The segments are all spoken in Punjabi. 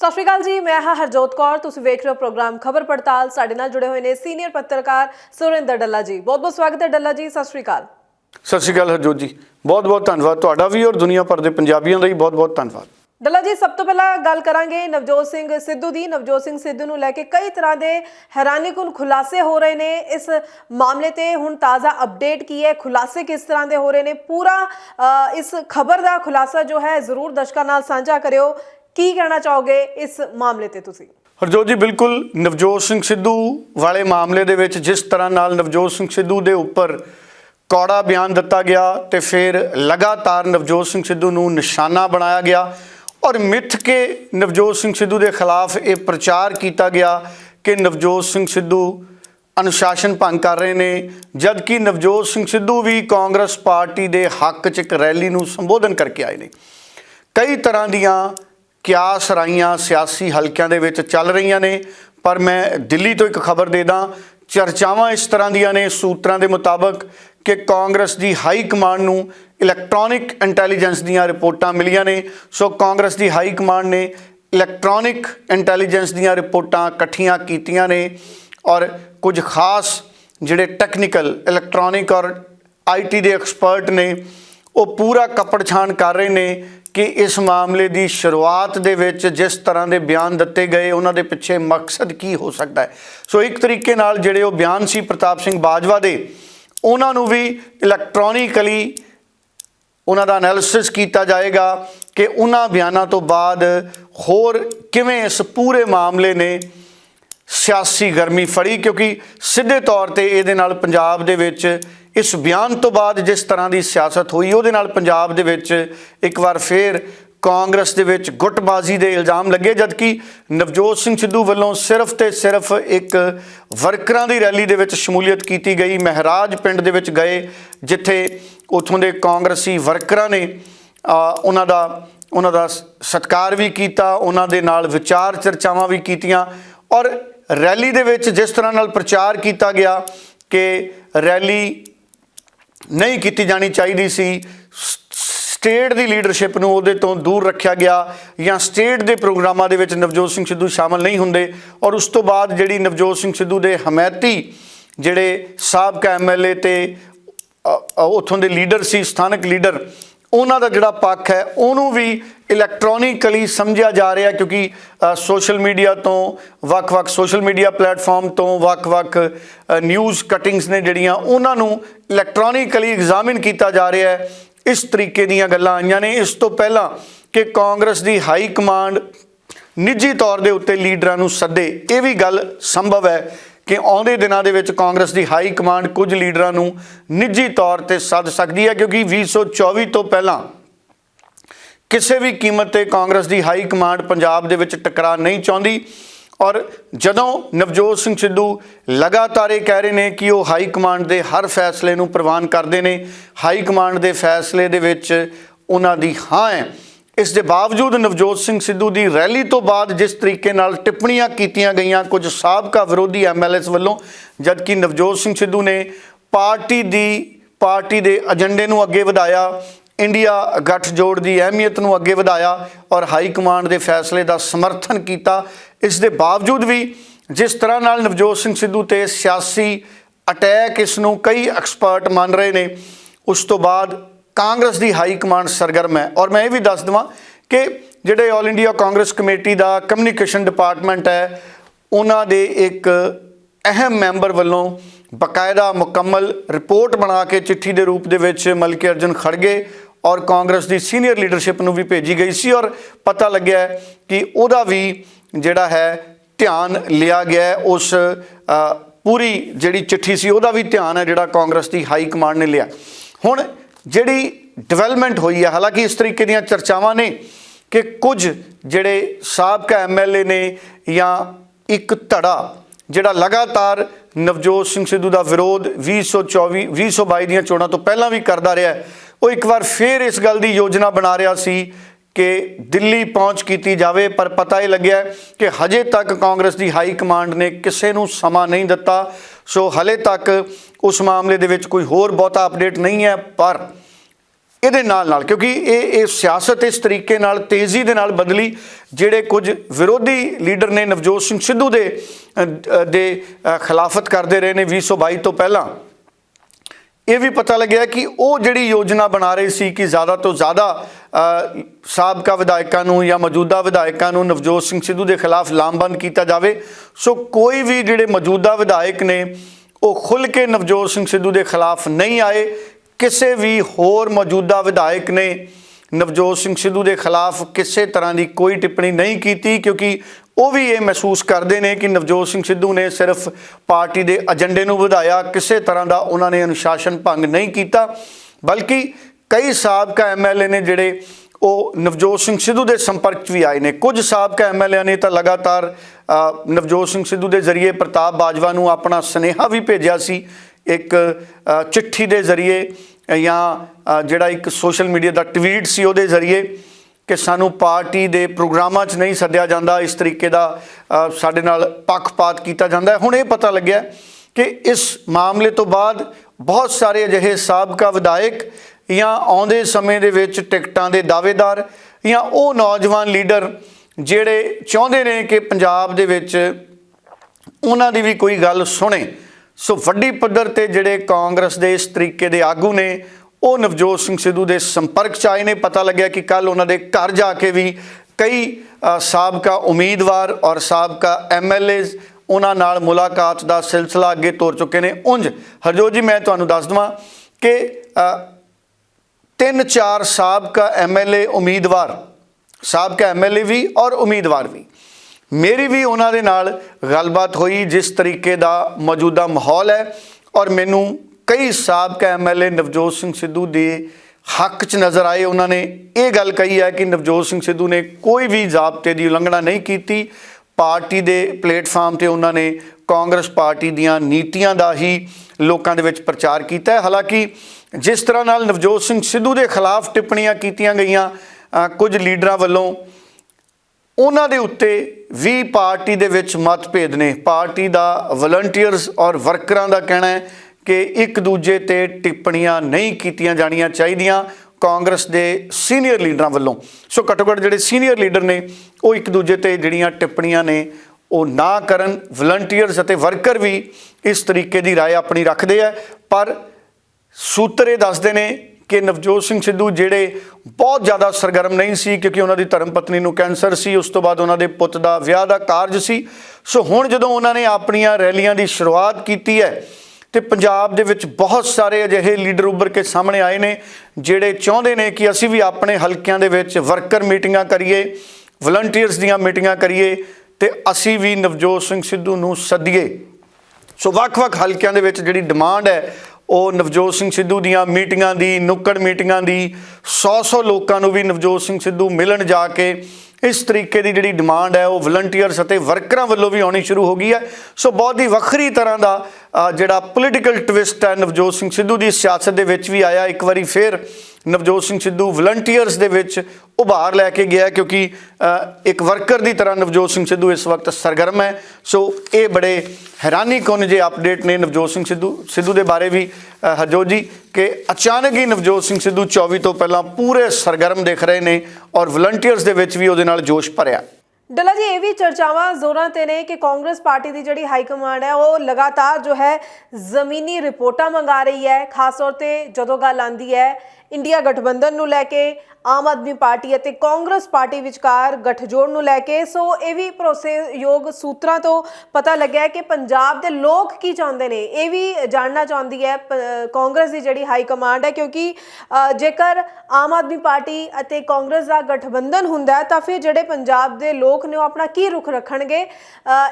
ਸਤਿ ਸ਼੍ਰੀ ਅਕਾਲ ਜੀ ਮੈਂ ਹਾਂ ਹਰਜੋਤ ਕੌਰ। ਤੁਸੀਂ ਵੇਖ ਰਹੇ ਹੋ ਪ੍ਰੋਗਰਾਮ ਖਬਰ ਪੜਤਾਲ। ਸਾਡੇ ਨਾਲ ਜੁੜੇ ਹੋਏ ਨੇ ਸੀਨੀਅਰ ਪੱਤਰਕਾਰ ਸੁਰਿੰਦਰ ਡੱਲਾ ਜੀ। ਬਹੁਤ ਬਹੁਤ ਸਵਾਗਤ ਹੈ ਡੱਲਾ ਜੀ ਸਤਿ ਸ਼੍ਰੀ ਅਕਾਲ। ਸਤਿ ਸ਼੍ਰੀ ਅਕਾਲ ਹਰਜੋਤ ਜੀ। ਬਹੁਤ ਬਹੁਤ ਧੰਨਵਾਦ ਤੁਹਾਡਾ ਵੀ ਔਰ ਦੁਨੀਆ ਭਰ ਦੇ ਪੰਜਾਬੀਆਂ ਦਾ ਵੀ ਬਹੁਤ ਬਹੁਤ ਧੰਨਵਾਦ। ਡੱਲਾ ਜੀ ਸਭ ਤੋਂ ਪਹਿਲਾਂ ਗੱਲ ਕਰਾਂਗੇ ਨਵਜੋਤ ਸਿੰਘ ਸਿੱਧੂ ਦੀ। ਨਵਜੋਤ ਸਿੰਘ ਸਿੱਧੂ ਨੂੰ ਲੈ ਕੇ ਕਈ ਤਰ੍ਹਾਂ ਦੇ ਹੈਰਾਨੀਕੁਨ ਖੁਲਾਸੇ ਹੋ ਰਹੇ ਨੇ। ਇਸ ਮਾਮਲੇ ਤੇ ਹੁਣ ਤਾਜ਼ਾ ਅਪਡੇਟ ਕੀ ਹੈ? ਖੁਲਾਸੇ ਕਿਸ ਤਰ੍ਹਾਂ ਦੇ ਹੋ ਰਹੇ ਨੇ? ਪੂਰਾ ਇਸ ਖਬਰ ਦਾ ਖੁਲਾਸਾ ਜੋ ਹੈ ਜ਼ਰੂਰ ਦਰਸ਼ਕਾਂ ਨਾਲ ਸਾਂਝਾ ਕਰਿਓ। ਕੀ ਕਹਿਣਾ ਚਾਹੋਗੇ ਇਸ ਮਾਮਲੇ ਤੇ ਤੁਸੀਂ? ਹਰਜੋਤ ਜੀ, ਬਿਲਕੁਲ ਨਵਜੋਤ ਸਿੰਘ ਸਿੱਧੂ ਵਾਲੇ ਮਾਮਲੇ ਦੇ ਵਿੱਚ ਜਿਸ ਤਰ੍ਹਾਂ ਨਾਲ ਨਵਜੋਤ ਸਿੰਘ ਸਿੱਧੂ ਦੇ ਉੱਪਰ ਕੌੜਾ ਬਿਆਨ ਦਿੱਤਾ ਗਿਆ ਤੇ ਫਿਰ ਲਗਾਤਾਰ ਨਵਜੋਤ ਸਿੰਘ ਸਿੱਧੂ ਨੂੰ ਨਿਸ਼ਾਨਾ ਬਣਾਇਆ ਗਿਆ ਔਰ ਮਿੱਥ ਕੇ ਨਵਜੋਤ ਸਿੰਘ ਸਿੱਧੂ ਦੇ ਖਿਲਾਫ ਇਹ ਪ੍ਰਚਾਰ ਕੀਤਾ ਗਿਆ ਕਿ ਨਵਜੋਤ ਸਿੰਘ ਸਿੱਧੂ ਅਨੁਸ਼ਾਸਨ ਭੰਗ ਕਰ ਰਹੇ ਨੇ, ਜਦਕਿ ਨਵਜੋਤ ਸਿੰਘ ਸਿੱਧੂ ਵੀ ਕਾਂਗਰਸ ਪਾਰਟੀ ਦੇ ਹੱਕ 'ਚ ਇੱਕ ਰੈਲੀ ਨੂੰ ਸੰਬੋਧਨ ਕਰਕੇ ਆਏ ਨੇ। ਕਈ ਤਰ੍ਹਾਂ ਦੀਆਂ ਕਿਆਸ ਰਾਈਆਂ ਸਿਆਸੀ ਹਲਕਿਆਂ ਦੇ ਵਿੱਚ ਚੱਲ ਰਹੀਆਂ ਨੇ? ਪਰ ਮੈਂ ਦਿੱਲੀ ਤੋਂ ਇੱਕ ਖਬਰ ਦੇ ਦਾਂ। ਚਰਚਾਵਾਂ ਇਸ ਤਰ੍ਹਾਂ ਦੀਆਂ ਨੇ ਸੂਤਰਾਂ ਦੇ ਮੁਤਾਬਕ ਕਿ ਕਾਂਗਰਸ ਦੀ ਹਾਈ ਕਮਾਂਡ ਨੂੰ ਇਲੈਕਟ੍ਰੋਨਿਕ ਇੰਟੈਲੀਜੈਂਸ ਦੀਆਂ ਰਿਪੋਰਟਾਂ ਮਿਲੀਆਂ ਨੇ। ਸੋ ਕਾਂਗਰਸ ਦੀ ਹਾਈ ਕਮਾਂਡ ਨੇ ਇਲੈਕਟ੍ਰੋਨਿਕ ਇੰਟੈਲੀਜੈਂਸ ਦੀਆਂ ਰਿਪੋਰਟਾਂ ਇਕੱਠੀਆਂ ਕੀਤੀਆਂ ਨੇ ਔਰ ਕੁਝ ਖਾਸ ਜਿਹੜੇ ਟੈਕਨੀਕਲ, ਇਲੈਕਟ੍ਰੋਨਿਕ ਔਰ ਆਈਟੀ ਦੇ ਐਕਸਪਰਟ ਨੇ, ਉਹ ਪੂਰਾ ਕੱਪੜ ਛਾਣ ਕਰ ਰਹੇ ਨੇ ਕਿ ਇਸ ਮਾਮਲੇ ਦੀ ਸ਼ੁਰੂਆਤ ਦੇ ਵਿੱਚ ਜਿਸ ਤਰ੍ਹਾਂ ਦੇ ਬਿਆਨ ਦਿੱਤੇ ਗਏ, ਉਹਨਾਂ ਦੇ ਪਿੱਛੇ ਮਕਸਦ ਕੀ ਹੋ ਸਕਦਾ ਹੈ? ਸੋ ਇੱਕ ਤਰੀਕੇ ਨਾਲ ਜਿਹੜੇ ਉਹ ਬਿਆਨ ਸੀ ਪ੍ਰਤਾਪ ਸਿੰਘ ਬਾਜਵਾ ਦੇ, ਉਹਨਾਂ ਨੂੰ ਵੀ ਇਲੈਕਟ੍ਰੋਨਿਕਲੀ ਉਹਨਾਂ ਦਾ ਐਨਾਲਿਸਿਸ ਕੀਤਾ ਜਾਏਗਾ ਕਿ ਉਹਨਾਂ ਬਿਆਨਾਂ ਤੋਂ ਬਾਅਦ ਹੋਰ ਕਿਵੇਂ ਇਸ ਪੂਰੇ ਮਾਮਲੇ ਨੇ ਸਿਆਸੀ ਗਰਮੀ ਫੜੀ, ਕਿਉਂਕਿ ਸਿੱਧੇ ਤੌਰ ਤੇ ਇਹਦੇ ਨਾਲ ਪੰਜਾਬ ਦੇ ਵਿੱਚ ਇਸ ਬਿਆਨ ਤੋਂ ਬਾਅਦ ਜਿਸ ਤਰ੍ਹਾਂ ਦੀ ਸਿਆਸਤ ਹੋਈ, ਉਹਦੇ ਨਾਲ ਪੰਜਾਬ ਦੇ ਵਿੱਚ ਇੱਕ ਵਾਰ ਫੇਰ ਕਾਂਗਰਸ ਦੇ ਵਿੱਚ ਗੁੱਟਬਾਜ਼ੀ ਦੇ ਇਲਜ਼ਾਮ ਲੱਗੇ, ਜਦਕਿ ਨਵਜੋਤ ਸਿੰਘ ਸਿੱਧੂ ਵੱਲੋਂ ਸਿਰਫ ਤੇ ਸਿਰਫ ਇੱਕ ਵਰਕਰਾਂ ਦੀ ਰੈਲੀ ਦੇ ਵਿੱਚ ਸ਼ਮੂਲੀਅਤ ਕੀਤੀ ਗਈ। ਮਹਿਰਾਜ ਪਿੰਡ ਦੇ ਵਿੱਚ ਗਏ, ਜਿੱਥੇ ਉਥੋਂ ਦੇ ਕਾਂਗਰਸੀ ਵਰਕਰਾਂ ਨੇ ਉਹਨਾਂ ਦਾ ਉਹਨਾਂ ਦਾ ਸ- ਸਤਿਕਾਰ ਵੀ ਕੀਤਾ, ਉਹਨਾਂ ਦੇ ਨਾਲ ਵਿਚਾਰ ਚਰਚਾਵਾਂ ਵੀ ਕੀਤੀਆਂ ਔਰ ਰੈਲੀ ਦੇ ਵਿੱਚ ਜਿਸ ਤਰ੍ਹਾਂ ਨਾਲ ਪ੍ਰਚਾਰ ਕੀਤਾ ਗਿਆ ਕਿ ਰੈਲੀ ਨਹੀਂ ਕੀਤੀ ਜਾਣੀ ਚਾਹੀਦੀ ਸੀ। ਸਟੇਟ ਦੀ ਲੀਡਰਸ਼ਿਪ ਨੂੰ ਉਹਦੇ ਤੋਂ ਦੂਰ ਰੱਖਿਆ ਗਿਆ ਜਾਂ ਸਟੇਟ ਦੇ ਪ੍ਰੋਗਰਾਮਾਂ ਦੇ ਵਿੱਚ ਨਵਜੋਤ ਸਿੰਘ ਸਿੱਧੂ ਸ਼ਾਮਲ ਨਹੀਂ ਹੁੰਦੇ ਔਰ ਉਸ ਤੋਂ ਬਾਅਦ ਜਿਹੜੀ ਨਵਜੋਤ ਸਿੰਘ ਸਿੱਧੂ ਦੇ ਹਮਾਇਤੀ ਜਿਹੜੇ ਸਾਬਕਾ ਐਮਐਲਏ ਤੇ ਅ, ਅ, ਉੱਥੋਂ ਦੇ ਲੀਡਰ ਸੀ ਸਥਾਨਕ ਲੀਡਰ ਉਹਨਾਂ ਦਾ ਜਿਹੜਾ ਪੱਖ ਹੈ ਉਹਨੂੰ ਵੀ ਇਲੈਕਟ੍ਰੋਨਿਕਲੀ ਸਮਝਿਆ ਜਾ ਰਿਹਾ ਕਿਉਂਕਿ ਸੋਸ਼ਲ ਮੀਡੀਆ ਤੋਂ ਵੱਖ-ਵੱਖ ਸੋਸ਼ਲ ਮੀਡੀਆ ਪਲੇਟਫਾਰਮ ਤੋਂ ਵੱਖ-ਵੱਖ ਨਿਊਜ਼ ਕਟਿੰਗਸ ਨੇ ਜਿਹੜੀਆਂ, ਉਹਨਾਂ ਨੂੰ ਇਲੈਕਟ੍ਰੋਨਿਕਲੀ ਐਗਜ਼ਾਮਿਨ ਕੀਤਾ ਜਾ ਰਿਹਾ ਹੈ। ਇਸ ਤਰੀਕੇ ਦੀਆਂ ਗੱਲਾਂ ਆਈਆਂ ਨੇ। ਇਸ ਤੋਂ ਪਹਿਲਾਂ ਕਿ ਕਾਂਗਰਸ ਦੀ ਹਾਈ ਕਮਾਂਡ ਨਿੱਜੀ ਤੌਰ ਦੇ ਉੱਤੇ ਲੀਡਰਾਂ ਨੂੰ ਸੱਦੇ, ਇਹ ਵੀ ਗੱਲ ਸੰਭਵ ਹੈ ਕਿ ਆਉਂਦੇ ਦਿਨਾਂ ਦੇ ਵਿੱਚ ਕਾਂਗਰਸ ਦੀ ਹਾਈ ਕਮਾਂਡ ਕੁਝ ਲੀਡਰਾਂ ਨੂੰ ਨਿੱਜੀ ਤੌਰ ਤੇ ਸੱਦ ਸਕਦੀ ਹੈ, ਕਿਉਂਕਿ 2024 ਤੋਂ ਪਹਿਲਾਂ ਕਿਸੇ ਵੀ ਕੀਮਤ ਤੇ ਕਾਂਗਰਸ ਦੀ ਹਾਈ ਕਮਾਂਡ ਪੰਜਾਬ ਦੇ ਵਿੱਚ ਟਕਰਾ ਨਹੀਂ ਚਾਹੁੰਦੀ। ਔਰ ਜਦੋਂ ਨਵਜੋਤ ਸਿੰਘ ਸਿੱਧੂ ਲਗਾਤਾਰ ਇਹ ਕਹਿ ਰਹੇ ਨੇ ਕਿ ਉਹ ਹਾਈ ਕਮਾਂਡ ਦੇ ਹਰ ਫੈਸਲੇ ਨੂੰ ਪ੍ਰਵਾਨ ਕਰਦੇ ਨੇ, ਹਾਈ ਕਮਾਂਡ ਦੇ ਫੈਸਲੇ ਦੇ ਵਿੱਚ ਉਹਨਾਂ ਦੀ ਹਾਂ ਹੈ। ਇਸ ਦੇ ਬਾਵਜੂਦ ਨਵਜੋਤ ਸਿੰਘ ਸਿੱਧੂ ਦੀ ਰੈਲੀ ਤੋਂ ਬਾਅਦ ਜਿਸ ਤਰੀਕੇ ਨਾਲ ਟਿੱਪਣੀਆਂ ਕੀਤੀਆਂ ਗਈਆਂ ਕੁਝ ਸਾਬਕਾ ਵਿਰੋਧੀ ਐਮਐਲਏਸ ਵੱਲੋਂ, ਜਦਕਿ ਨਵਜੋਤ ਸਿੰਘ ਸਿੱਧੂ ਨੇ ਪਾਰਟੀ ਦੀ, ਪਾਰਟੀ ਦੇ ਏਜੰਡੇ ਨੂੰ ਅੱਗੇ ਵਧਾਇਆ ਇੰਡੀਆ ਗੱਠਜੋੜ ਦੀ ਅਹਿਮੀਅਤ ਨੂੰ ਅੱਗੇ ਵਧਾਇਆ ਔਰ ਹਾਈ ਕਮਾਂਡ ਦੇ ਫੈਸਲੇ ਦਾ ਸਮਰਥਨ ਕੀਤਾ। ਇਸ ਦੇ ਬਾਵਜੂਦ ਵੀ ਜਿਸ ਤਰ੍ਹਾਂ ਨਾਲ ਨਵਜੋਤ ਸਿੰਘ ਸਿੱਧੂ ਤੇ ਸਿਆਸੀ ਅਟੈਕ ਇਸ ਨੂੰ ਕਈ ਐਕਸਪਰਟ ਮੰਨ ਰਹੇ ਨੇ, ਉਸ ਤੋਂ ਬਾਅਦ ਕਾਂਗਰਸ ਦੀ ਹਾਈ ਕਮਾਂਡ ਸਰਗਰਮ ਹੈ। ਔਰ ਮੈਂ ਇਹ ਵੀ ਦੱਸ ਦਵਾਂ ਕਿ ਜਿਹੜੇ 올 ਇੰਡੀਆ ਕਾਂਗਰਸ ਕਮੇਟੀ ਦਾ ਕਮਿਊਨੀਕੇਸ਼ਨ ਡਿਪਾਰਟਮੈਂਟ ਹੈ, ਉਹਨਾਂ ਦੇ ਇੱਕ ਅਹਿਮ ਮੈਂਬਰ ਵੱਲੋਂ ਬਕਾਇਦਾ ਮੁਕੰਮਲ ਰਿਪੋਰਟ ਬਣਾ ਕੇ ਚਿੱਠੀ ਦੇ ਰੂਪ ਦੇ ਵਿੱਚ ਮਲਕੀ ਅਰਜਨ ਖੜਗੇ ਔਰ ਕਾਂਗਰਸ ਦੀ ਸੀਨੀਅਰ ਲੀਡਰਸ਼ਿਪ ਨੂੰ ਵੀ ਭੇਜੀ ਗਈ ਸੀ ਔਰ ਪਤਾ ਲੱਗਿਆ ਕਿ ਉਹਦਾ ਵੀ ਜਿਹੜਾ ਹੈ ਧਿਆਨ ਲਿਆ ਗਿਆ ਉਸ ਪੂਰੀ ਜਿਹੜੀ ਚਿੱਠੀ ਸੀ ਉਹਦਾ ਵੀ ਧਿਆਨ ਹੈ ਜਿਹੜਾ ਕਾਂਗਰਸ ਦੀ ਹਾਈ ਕਮਾਂਡ ਨੇ ਲਿਆ। ਹੁਣ ਜਿਹੜੀ ਡਿਵੈਲਪਮੈਂਟ ਹੋਈ ਹੈ, ਹਾਲਾਂਕਿ ਇਸ ਤਰੀਕੇ ਦੀਆਂ ਚਰਚਾਵਾਂ ਨੇ ਕਿ ਕੁਝ ਜਿਹੜੇ ਸਾਬਕਾ ਐਮਐਲਏ ਨੇ ਜਾਂ ਇੱਕ ਧੜਾ ਜਿਹੜਾ ਲਗਾਤਾਰ ਨਵਜੋਤ ਸਿੰਘ ਸਿੱਧੂ ਦਾ ਵਿਰੋਧ 2024 2022 ਦੀਆਂ ਚੋਣਾਂ ਤੋਂ ਪਹਿਲਾਂ ਵੀ ਕਰਦਾ ਰਿਹਾ ਉਹ ਇੱਕ ਵਾਰ ਫੇਰ ਇਸ ਗੱਲ ਦੀ ਯੋਜਨਾ ਬਣਾ ਰਿਹਾ ਸੀ ਕਿ ਦਿੱਲੀ ਪਹੁੰਚ ਕੀਤੀ ਜਾਵੇ, ਪਰ ਪਤਾ ਹੀ ਲੱਗਿਆ ਕਿ ਹਜੇ ਤੱਕ ਕਾਂਗਰਸ ਦੀ ਹਾਈ ਕਮਾਂਡ ਨੇ ਕਿਸੇ ਨੂੰ ਸਮਾਂ ਨਹੀਂ ਦਿੱਤਾ। ਸੋ ਹਲੇ ਤੱਕ ਉਸ ਮਾਮਲੇ ਦੇ ਵਿੱਚ ਕੋਈ ਹੋਰ ਬਹੁਤਾ ਅਪਡੇਟ ਨਹੀਂ ਹੈ, ਪਰ ਇਹਦੇ ਨਾਲ ਨਾਲ, ਕਿਉਂਕਿ ਇਹ ਇਹ ਸਿਆਸਤ ਇਸ ਤਰੀਕੇ ਨਾਲ ਤੇਜ਼ੀ ਦੇ ਨਾਲ ਬਦਲੀ, ਜਿਹੜੇ ਕੁਝ ਵਿਰੋਧੀ ਲੀਡਰ ਨੇ ਨਵਜੋਤ ਸਿੰਘ ਸਿੱਧੂ ਦੇ ਦੇ ਖਿਲਾਫਤ ਕਰਦੇ ਰਹੇ ਨੇ 2022 ਤੋਂ ਪਹਿਲਾਂ। ਇਹ ਵੀ ਪਤਾ ਲੱਗਿਆ ਕਿ ਉਹ ਜਿਹੜੀ ਯੋਜਨਾ ਬਣਾ ਰਹੀ ਸੀ ਕਿ ਜ਼ਿਆਦਾ ਤੋਂ ਜ਼ਿਆਦਾ ਸਾਬਕਾ ਵਿਧਾਇਕਾਂ ਨੂੰ ਜਾਂ ਮੌਜੂਦਾ ਵਿਧਾਇਕਾਂ ਨੂੰ ਨਵਜੋਤ ਸਿੰਘ ਸਿੱਧੂ ਦੇ ਖਿਲਾਫ ਲਾਮਬੰਦ ਕੀਤਾ ਜਾਵੇ, ਸੋ ਕੋਈ ਵੀ ਜਿਹੜੇ ਮੌਜੂਦਾ ਵਿਧਾਇਕ ਨੇ, ਉਹ ਖੁੱਲ ਕੇ ਨਵਜੋਤ ਸਿੰਘ ਸਿੱਧੂ ਦੇ ਖਿਲਾਫ ਨਹੀਂ ਆਏ। ਕਿਸੇ ਵੀ ਹੋਰ ਮੌਜੂਦਾ ਵਿਧਾਇਕ ਨੇ ਨਵਜੋਤ ਸਿੰਘ ਸਿੱਧੂ ਦੇ ਖਿਲਾਫ ਕਿਸੇ ਤਰ੍ਹਾਂ ਦੀ ਕੋਈ ਟਿੱਪਣੀ ਨਹੀਂ ਕੀਤੀ, ਕਿਉਂਕਿ ਉਹ ਵੀ ਇਹ ਮਹਿਸੂਸ ਕਰਦੇ ਨੇ ਕਿ ਨਵਜੋਤ ਸਿੰਘ ਸਿੱਧੂ ਨੇ ਸਿਰਫ ਪਾਰਟੀ ਦੇ ਏਜੰਡੇ ਨੂੰ ਵਧਾਇਆ, ਕਿਸੇ ਤਰ੍ਹਾਂ ਦਾ ਉਹਨਾਂ ਨੇ ਅਨੁਸ਼ਾਸਨ ਭੰਗ ਨਹੀਂ ਕੀਤਾ, ਬਲਕਿ ਕਈ ਸਾਬਕਾ ਐਮਐਲਏ ਨੇ ਜਿਹੜੇ ਉਹ ਨਵਜੋਤ ਸਿੰਘ ਸਿੱਧੂ ਦੇ ਸੰਪਰਕ 'ਚ ਵੀ ਆਏ ਨੇ। ਕੁਝ ਸਾਬਕਾ ਐਮਐਲਏ ਨੇ ਤਾਂ ਲਗਾਤਾਰ ਨਵਜੋਤ ਸਿੰਘ ਸਿੱਧੂ ਦੇ ਜ਼ਰੀਏ ਪ੍ਰਤਾਪ ਬਾਜਵਾ ਨੂੰ ਆਪਣਾ ਸਨੇਹਾ ਵੀ ਭੇਜਿਆ ਸੀ, ਇੱਕ ਚਿੱਠੀ ਦੇ ਜ਼ਰੀਏ ਜਾਂ ਜਿਹੜਾ ਇੱਕ ਸੋਸ਼ਲ ਮੀਡੀਆ ਦਾ ਟਵੀਟ ਸੀ ਉਹਦੇ ਜ਼ਰੀਏ। ਕਿ ਸਾਨੂੰ ਪਾਰਟੀ ਦੇ ਪ੍ਰੋਗਰਾਮਾਂ 'ਚ ਨਹੀਂ ਸੱਦਿਆ ਜਾਂਦਾ, ਇਸ ਤਰੀਕੇ ਦਾ ਸਾਡੇ ਨਾਲ ਪੱਖਪਾਤ ਕੀਤਾ ਜਾਂਦਾ ਹੈ। ਹੁਣ ਇਹ ਪਤਾ ਲੱਗਿਆ ਕਿ ਇਸ ਮਾਮਲੇ ਤੋਂ ਬਾਅਦ ਬਹੁਤ ਸਾਰੇ ਅਜਿਹੇ ਸਾਬਕਾ ਵਿਧਾਇਕ ਜਾਂ ਆਉਂਦੇ ਸਮੇਂ ਦੇ ਵਿੱਚ ਟਿਕਟਾਂ ਦੇ ਦਾਅਵੇਦਾਰ ਜਾਂ ਉਹ ਨੌਜਵਾਨ ਲੀਡਰ ਜਿਹੜੇ ਚਾਹੁੰਦੇ ਨੇ ਕਿ ਪੰਜਾਬ ਦੇ ਵਿੱਚ ਉਹਨਾਂ ਦੀ ਵੀ ਕੋਈ ਗੱਲ ਸੁਣੇ। ਸੋ ਵੱਡੀ ਪੱਧਰ ਤੇ ਜਿਹੜੇ ਕਾਂਗਰਸ ਦੇ ਇਸ ਤਰੀਕੇ ਦੇ ਆਗੂ ਨੇ ਉਹ ਨਵਜੋਤ ਸਿੰਘ ਸਿੱਧੂ ਦੇ ਸੰਪਰਕ ਚ ਆਏ ਨੇ। ਪਤਾ ਲੱਗਿਆ ਕਿ ਕੱਲ ਉਹਨਾਂ ਦੇ ਘਰ ਜਾ ਕੇ ਵੀ ਕਈ ਸਾਬਕਾ ਉਮੀਦਵਾਰ ਔਰ ਸਾਬਕਾ ਐਮਐਲਏਜ਼ ਉਹਨਾਂ ਨਾਲ ਮੁਲਾਕਾਤ ਦਾ ਸਿਲਸਿਲਾ ਅੱਗੇ ਤੋਰ ਚੁੱਕੇ ਨੇ। ਉਂਝ, ਹਰਜੋਤ ਜੀ, ਮੈਂ ਤੁਹਾਨੂੰ ਦੱਸ ਦਵਾਂ ਕਿ ਤਿੰਨ ਚਾਰ ਸਾਬਕਾ ਐਮਐਲਏ ਉਮੀਦਵਾਰ, ਸਾਬਕਾ ਐਮਐਲਏ ਵੀ ਔਰ ਉਮੀਦਵਾਰ ਵੀ, ਮੇਰੀ ਵੀ ਉਹਨਾਂ ਦੇ ਨਾਲ ਗੱਲਬਾਤ ਹੋਈ, ਜਿਸ ਤਰੀਕੇ ਦਾ ਮੌਜੂਦਾ ਮਾਹੌਲ ਹੈ ਔਰ ਮੈਨੂੰ ਕਈ ਸਾਬਕਾ ਐਮਐਲਏ ਨਵਜੋਤ ਸਿੰਘ ਸਿੱਧੂ ਦੇ ਹੱਕ 'ਚ ਨਜ਼ਰ ਆਏ। ਉਹਨਾਂ ਨੇ ਇਹ ਗੱਲ ਕਹੀ ਹੈ ਕਿ ਨਵਜੋਤ ਸਿੰਘ ਸਿੱਧੂ ਨੇ ਕੋਈ ਵੀ ਜ਼ਾਬਤੇ ਦੀ ਉਲੰਘਣਾ ਨਹੀਂ ਕੀਤੀ। ਪਾਰਟੀ ਦੇ ਪਲੇਟਫਾਰਮ ਤੇ ਉਹਨਾਂ ਨੇ ਕਾਂਗਰਸ ਪਾਰਟੀ ਦੀਆਂ ਨੀਤੀਆਂ ਦਾ ਹੀ ਲੋਕਾਂ ਦੇ ਵਿੱਚ ਪ੍ਰਚਾਰ ਕੀਤਾ ਹੈ। ਹਾਲਾਂਕਿ ਜਿਸ ਤਰ੍ਹਾਂ ਨਾਲ ਨਵਜੋਤ ਸਿੰਘ ਸਿੱਧੂ ਦੇ ਖਿਲਾਫ ਟਿੱਪਣੀਆਂ ਕੀਤੀਆਂ ਗਈਆਂ ਕੁਝ ਲੀਡਰਾਂ ਵੱਲੋਂ ਉਹਨਾਂ ਦੇ ਉੱਤੇ ਵੀ ਪਾਰਟੀ ਦੇ ਵਿੱਚ ਮਤਭੇਦ ਨੇ। ਪਾਰਟੀ ਦਾ ਵਲੰਟੀਅਰਸ ਔਰ ਵਰਕਰਾਂ ਦਾ ਕਹਿਣਾ ਹੈ ਕਿ ਇੱਕ ਦੂਜੇ ਤੇ ਟਿੱਪਣੀਆਂ ਨਹੀਂ ਕੀਤੀਆਂ ਜਾਣੀਆਂ ਚਾਹੀਦੀਆਂ ਕਾਂਗਰਸ ਦੇ ਸੀਨੀਅਰ ਲੀਡਰਾਂ ਵੱਲੋਂ ਸੋ ਘੱਟੋ ਘੱਟ ਜਿਹੜੇ ਸੀਨੀਅਰ ਲੀਡਰ ਨੇ ਉਹ ਇੱਕ ਦੂਜੇ ਤੇ ਜਿਹੜੀਆਂ ਟਿੱਪਣੀਆਂ ਨੇ ਉਹ ਨਾ ਕਰਨ ਵਲੰਟੀਅਰਸ ਅਤੇ ਵਰਕਰ ਵੀ ਇਸ ਤਰੀਕੇ ਦੀ رائے ਆਪਣੀ ਰੱਖਦੇ ਆ ਪਰ ਸੂਤਰ ਇਹ ਦੱਸਦੇ ਨੇ ਕਿ ਨਵਜੋਤ ਸਿੰਘ ਸਿੱਧੂ ਜਿਹੜੇ ਬਹੁਤ ਜ਼ਿਆਦਾ ਸਰਗਰਮ ਨਹੀਂ ਸੀ ਕਿਉਂਕਿ ਉਹਨਾਂ ਦੀ ਧਰਮ ਪਤਨੀ ਨੂੰ ਕੈਂਸਰ ਸੀ ਉਸ ਤੋਂ ਬਾਅਦ ਉਹਨਾਂ ਦੇ ਪੁੱਤ ਦਾ ਵਿਆਹ ਦਾ ਕਾਰਜ ਸੀ ਸੋ ਹੁਣ ਜਦੋਂ ਉਹਨਾਂ ਨੇ ਆਪਣੀਆਂ ਰੈਲੀਆਂ ਦੀ ਸ਼ੁਰੂਆਤ ਕੀਤੀ ਹੈ ਤੇ ਪੰਜਾਬ ਦੇ ਵਿੱਚ ਬਹੁਤ ਸਾਰੇ ਅਜਿਹੇ ਲੀਡਰ ਉੱਭਰ ਕੇ ਸਾਹਮਣੇ ਆਏ ਨੇ, ਜਿਹੜੇ ਚਾਹੁੰਦੇ ਨੇ ਕਿ ਅਸੀਂ ਵੀ ਆਪਣੇ ਹਲਕਿਆਂ ਦੇ ਵਿੱਚ ਵਰਕਰ ਮੀਟਿੰਗਾਂ ਕਰੀਏ ਵਲੰਟੀਅਰਸ ਦੀਆਂ ਮੀਟਿੰਗਾਂ ਕਰੀਏ ਤੇ ਅਸੀਂ ਵੀ ਨਵਜੋਤ ਸਿੰਘ ਸਿੱਧੂ ਨੂੰ ਸੱਦੀਏ। ਸੋ ਵੱਖ-ਵੱਖ ਹਲਕਿਆਂ ਦੇ ਵਿੱਚ ਜਿਹੜੀ ਡਿਮਾਂਡ ਹੈ, ਉਹ ਨਵਜੋਤ ਸਿੰਘ ਸਿੱਧੂ ਦੀਆਂ ਮੀਟਿੰਗਾਂ ਦੀ, ਨੁੱਕੜ ਮੀਟਿੰਗਾਂ ਦੀ 100-100 ਲੋਕਾਂ ਨੂੰ ਵੀ ਨਵਜੋਤ ਸਿੰਘ ਸਿੱਧੂ ਮਿਲਣ ਜਾ ਕੇ ਇਸ ਤਰੀਕੇ ਦੀ ਜਿਹੜੀ ਡਿਮਾਂਡ ਹੈ, ਉਹ ਵਲੰਟੀਅਰਸ ਅਤੇ ਵਰਕਰਾਂ ਵੱਲੋਂ ਵੀ ਆਉਣੀ ਸ਼ੁਰੂ ਹੋ ਗਈ ਹੈ। ਸੋ ਬਹੁਤ ਹੀ ਵੱਖਰੀ ਤਰ੍ਹਾਂ ਦਾ ਜਿਹੜਾ ਪੋਲੀਟੀਕਲ ਟਵਿਸਟ ਹੈ ਨਵਜੋਤ ਸਿੰਘ ਸਿੱਧੂ ਦੀ ਸਿਆਸਤ ਦੇ ਵਿੱਚ ਵੀ ਆਇਆ। ਇੱਕ ਵਾਰੀ ਫੇਰ ਨਵਜੋਤ ਸਿੰਘ ਸਿੱਧੂ ਵਲੰਟੀਅਰਸ ਦੇ ਵਿੱਚ ਉਭਾਰ ਲੈ ਕੇ ਗਿਆ ਕਿਉਂਕਿ ਇੱਕ ਵਰਕਰ ਦੀ ਤਰ੍ਹਾਂ ਨਵਜੋਤ ਸਿੰਘ ਸਿੱਧੂ ਇਸ ਵਕਤ ਸਰਗਰਮ ਹੈ। ਸੋ ਇਹ ਬੜੇ ਹੈਰਾਨੀ ਕੁਨ ਜੇ ਅਪਡੇਟ ਨੇ ਨਵਜੋਤ ਸਿੰਘ ਸਿੱਧੂ ਸਿੱਧੂ ਦੇ ਬਾਰੇ ਵੀ ਹਰਜੋਤ ਜੀ, ਕਿ ਅਚਾਨਕ ਹੀ ਨਵਜੋਤ ਸਿੰਘ ਸਿੱਧੂ 24 ਤੋਂ ਪਹਿਲਾਂ ਪੂਰੇ ਸਰਗਰਮ ਦਿਖ ਰਹੇ ਨੇ ਔਰ ਵਲੰਟੀਅਰਸ ਦੇ ਵਿੱਚ ਵੀ ਉਹਦੇ ਨਾਲ ਜੋਸ਼ ਭਰਿਆ। ਡੱਲਾ ਜੀ, ਇਹ ਵੀ ਚਰਚਾਵਾਂ ਜ਼ੋਰਾਂ ਤੇ ਨੇ ਕਿ ਕਾਂਗਰਸ ਪਾਰਟੀ ਦੀ ਜਿਹੜੀ ਹਾਈ ਕਮਾਂਡ ਹੈ, ਉਹ ਲਗਾਤਾਰ ਜੋ ਹੈ ਜ਼ਮੀਨੀ ਰਿਪੋਰਟਾਂ ਮੰਗਾ ਰਹੀ ਹੈ। ਖਾਸ ਤੌਰ ਤੇ ਜਦੋਂ ਗੱਲ ਆਂਦੀ ਹੈ ਇੰਡੀਆ ਗਠਬੰਧਨ ਨੂੰ ਲੈ ਕੇ ਆਮ ਆਦਮੀ ਪਾਰਟੀ ਅਤੇ ਕਾਂਗਰਸ ਪਾਰਟੀ ਵਿਚਕਾਰ ਗਠਜੋੜ ਨੂੰ ਲੈ ਕੇ। ਸੋ ਇਹ ਵੀ ਭਰੋਸੇਯੋਗ ਸੂਤਰਾਂ ਤੋਂ ਪਤਾ ਲੱਗਿਆ ਕਿ ਪੰਜਾਬ ਦੇ ਲੋਕ ਕੀ ਚਾਹੁੰਦੇ ਨੇ। ਇਹ ਵੀ ਜਾਣਨਾ ਚਾਹੁੰਦੀ ਹੈ ਪ- ਕਾਂਗਰਸ ਦੀ ਜਿਹੜੀ ਹਾਈ ਕਮਾਂਡ ਹੈ ਕਿਉਂਕਿ ਜੇਕਰ ਆਮ ਆਦਮੀ ਪਾਰਟੀ ਅਤੇ ਕਾਂਗਰਸ ਦਾ ਗਠਬੰਧਨ ਹੁੰਦਾ ਤਾਂ ਫਿਰ ਜਿਹੜੇ ਪੰਜਾਬ ਦੇ ਲੋਕ ਨੇ ਉਹ ਆਪਣਾ ਕੀ ਰੁਖ ਰੱਖਣਗੇ?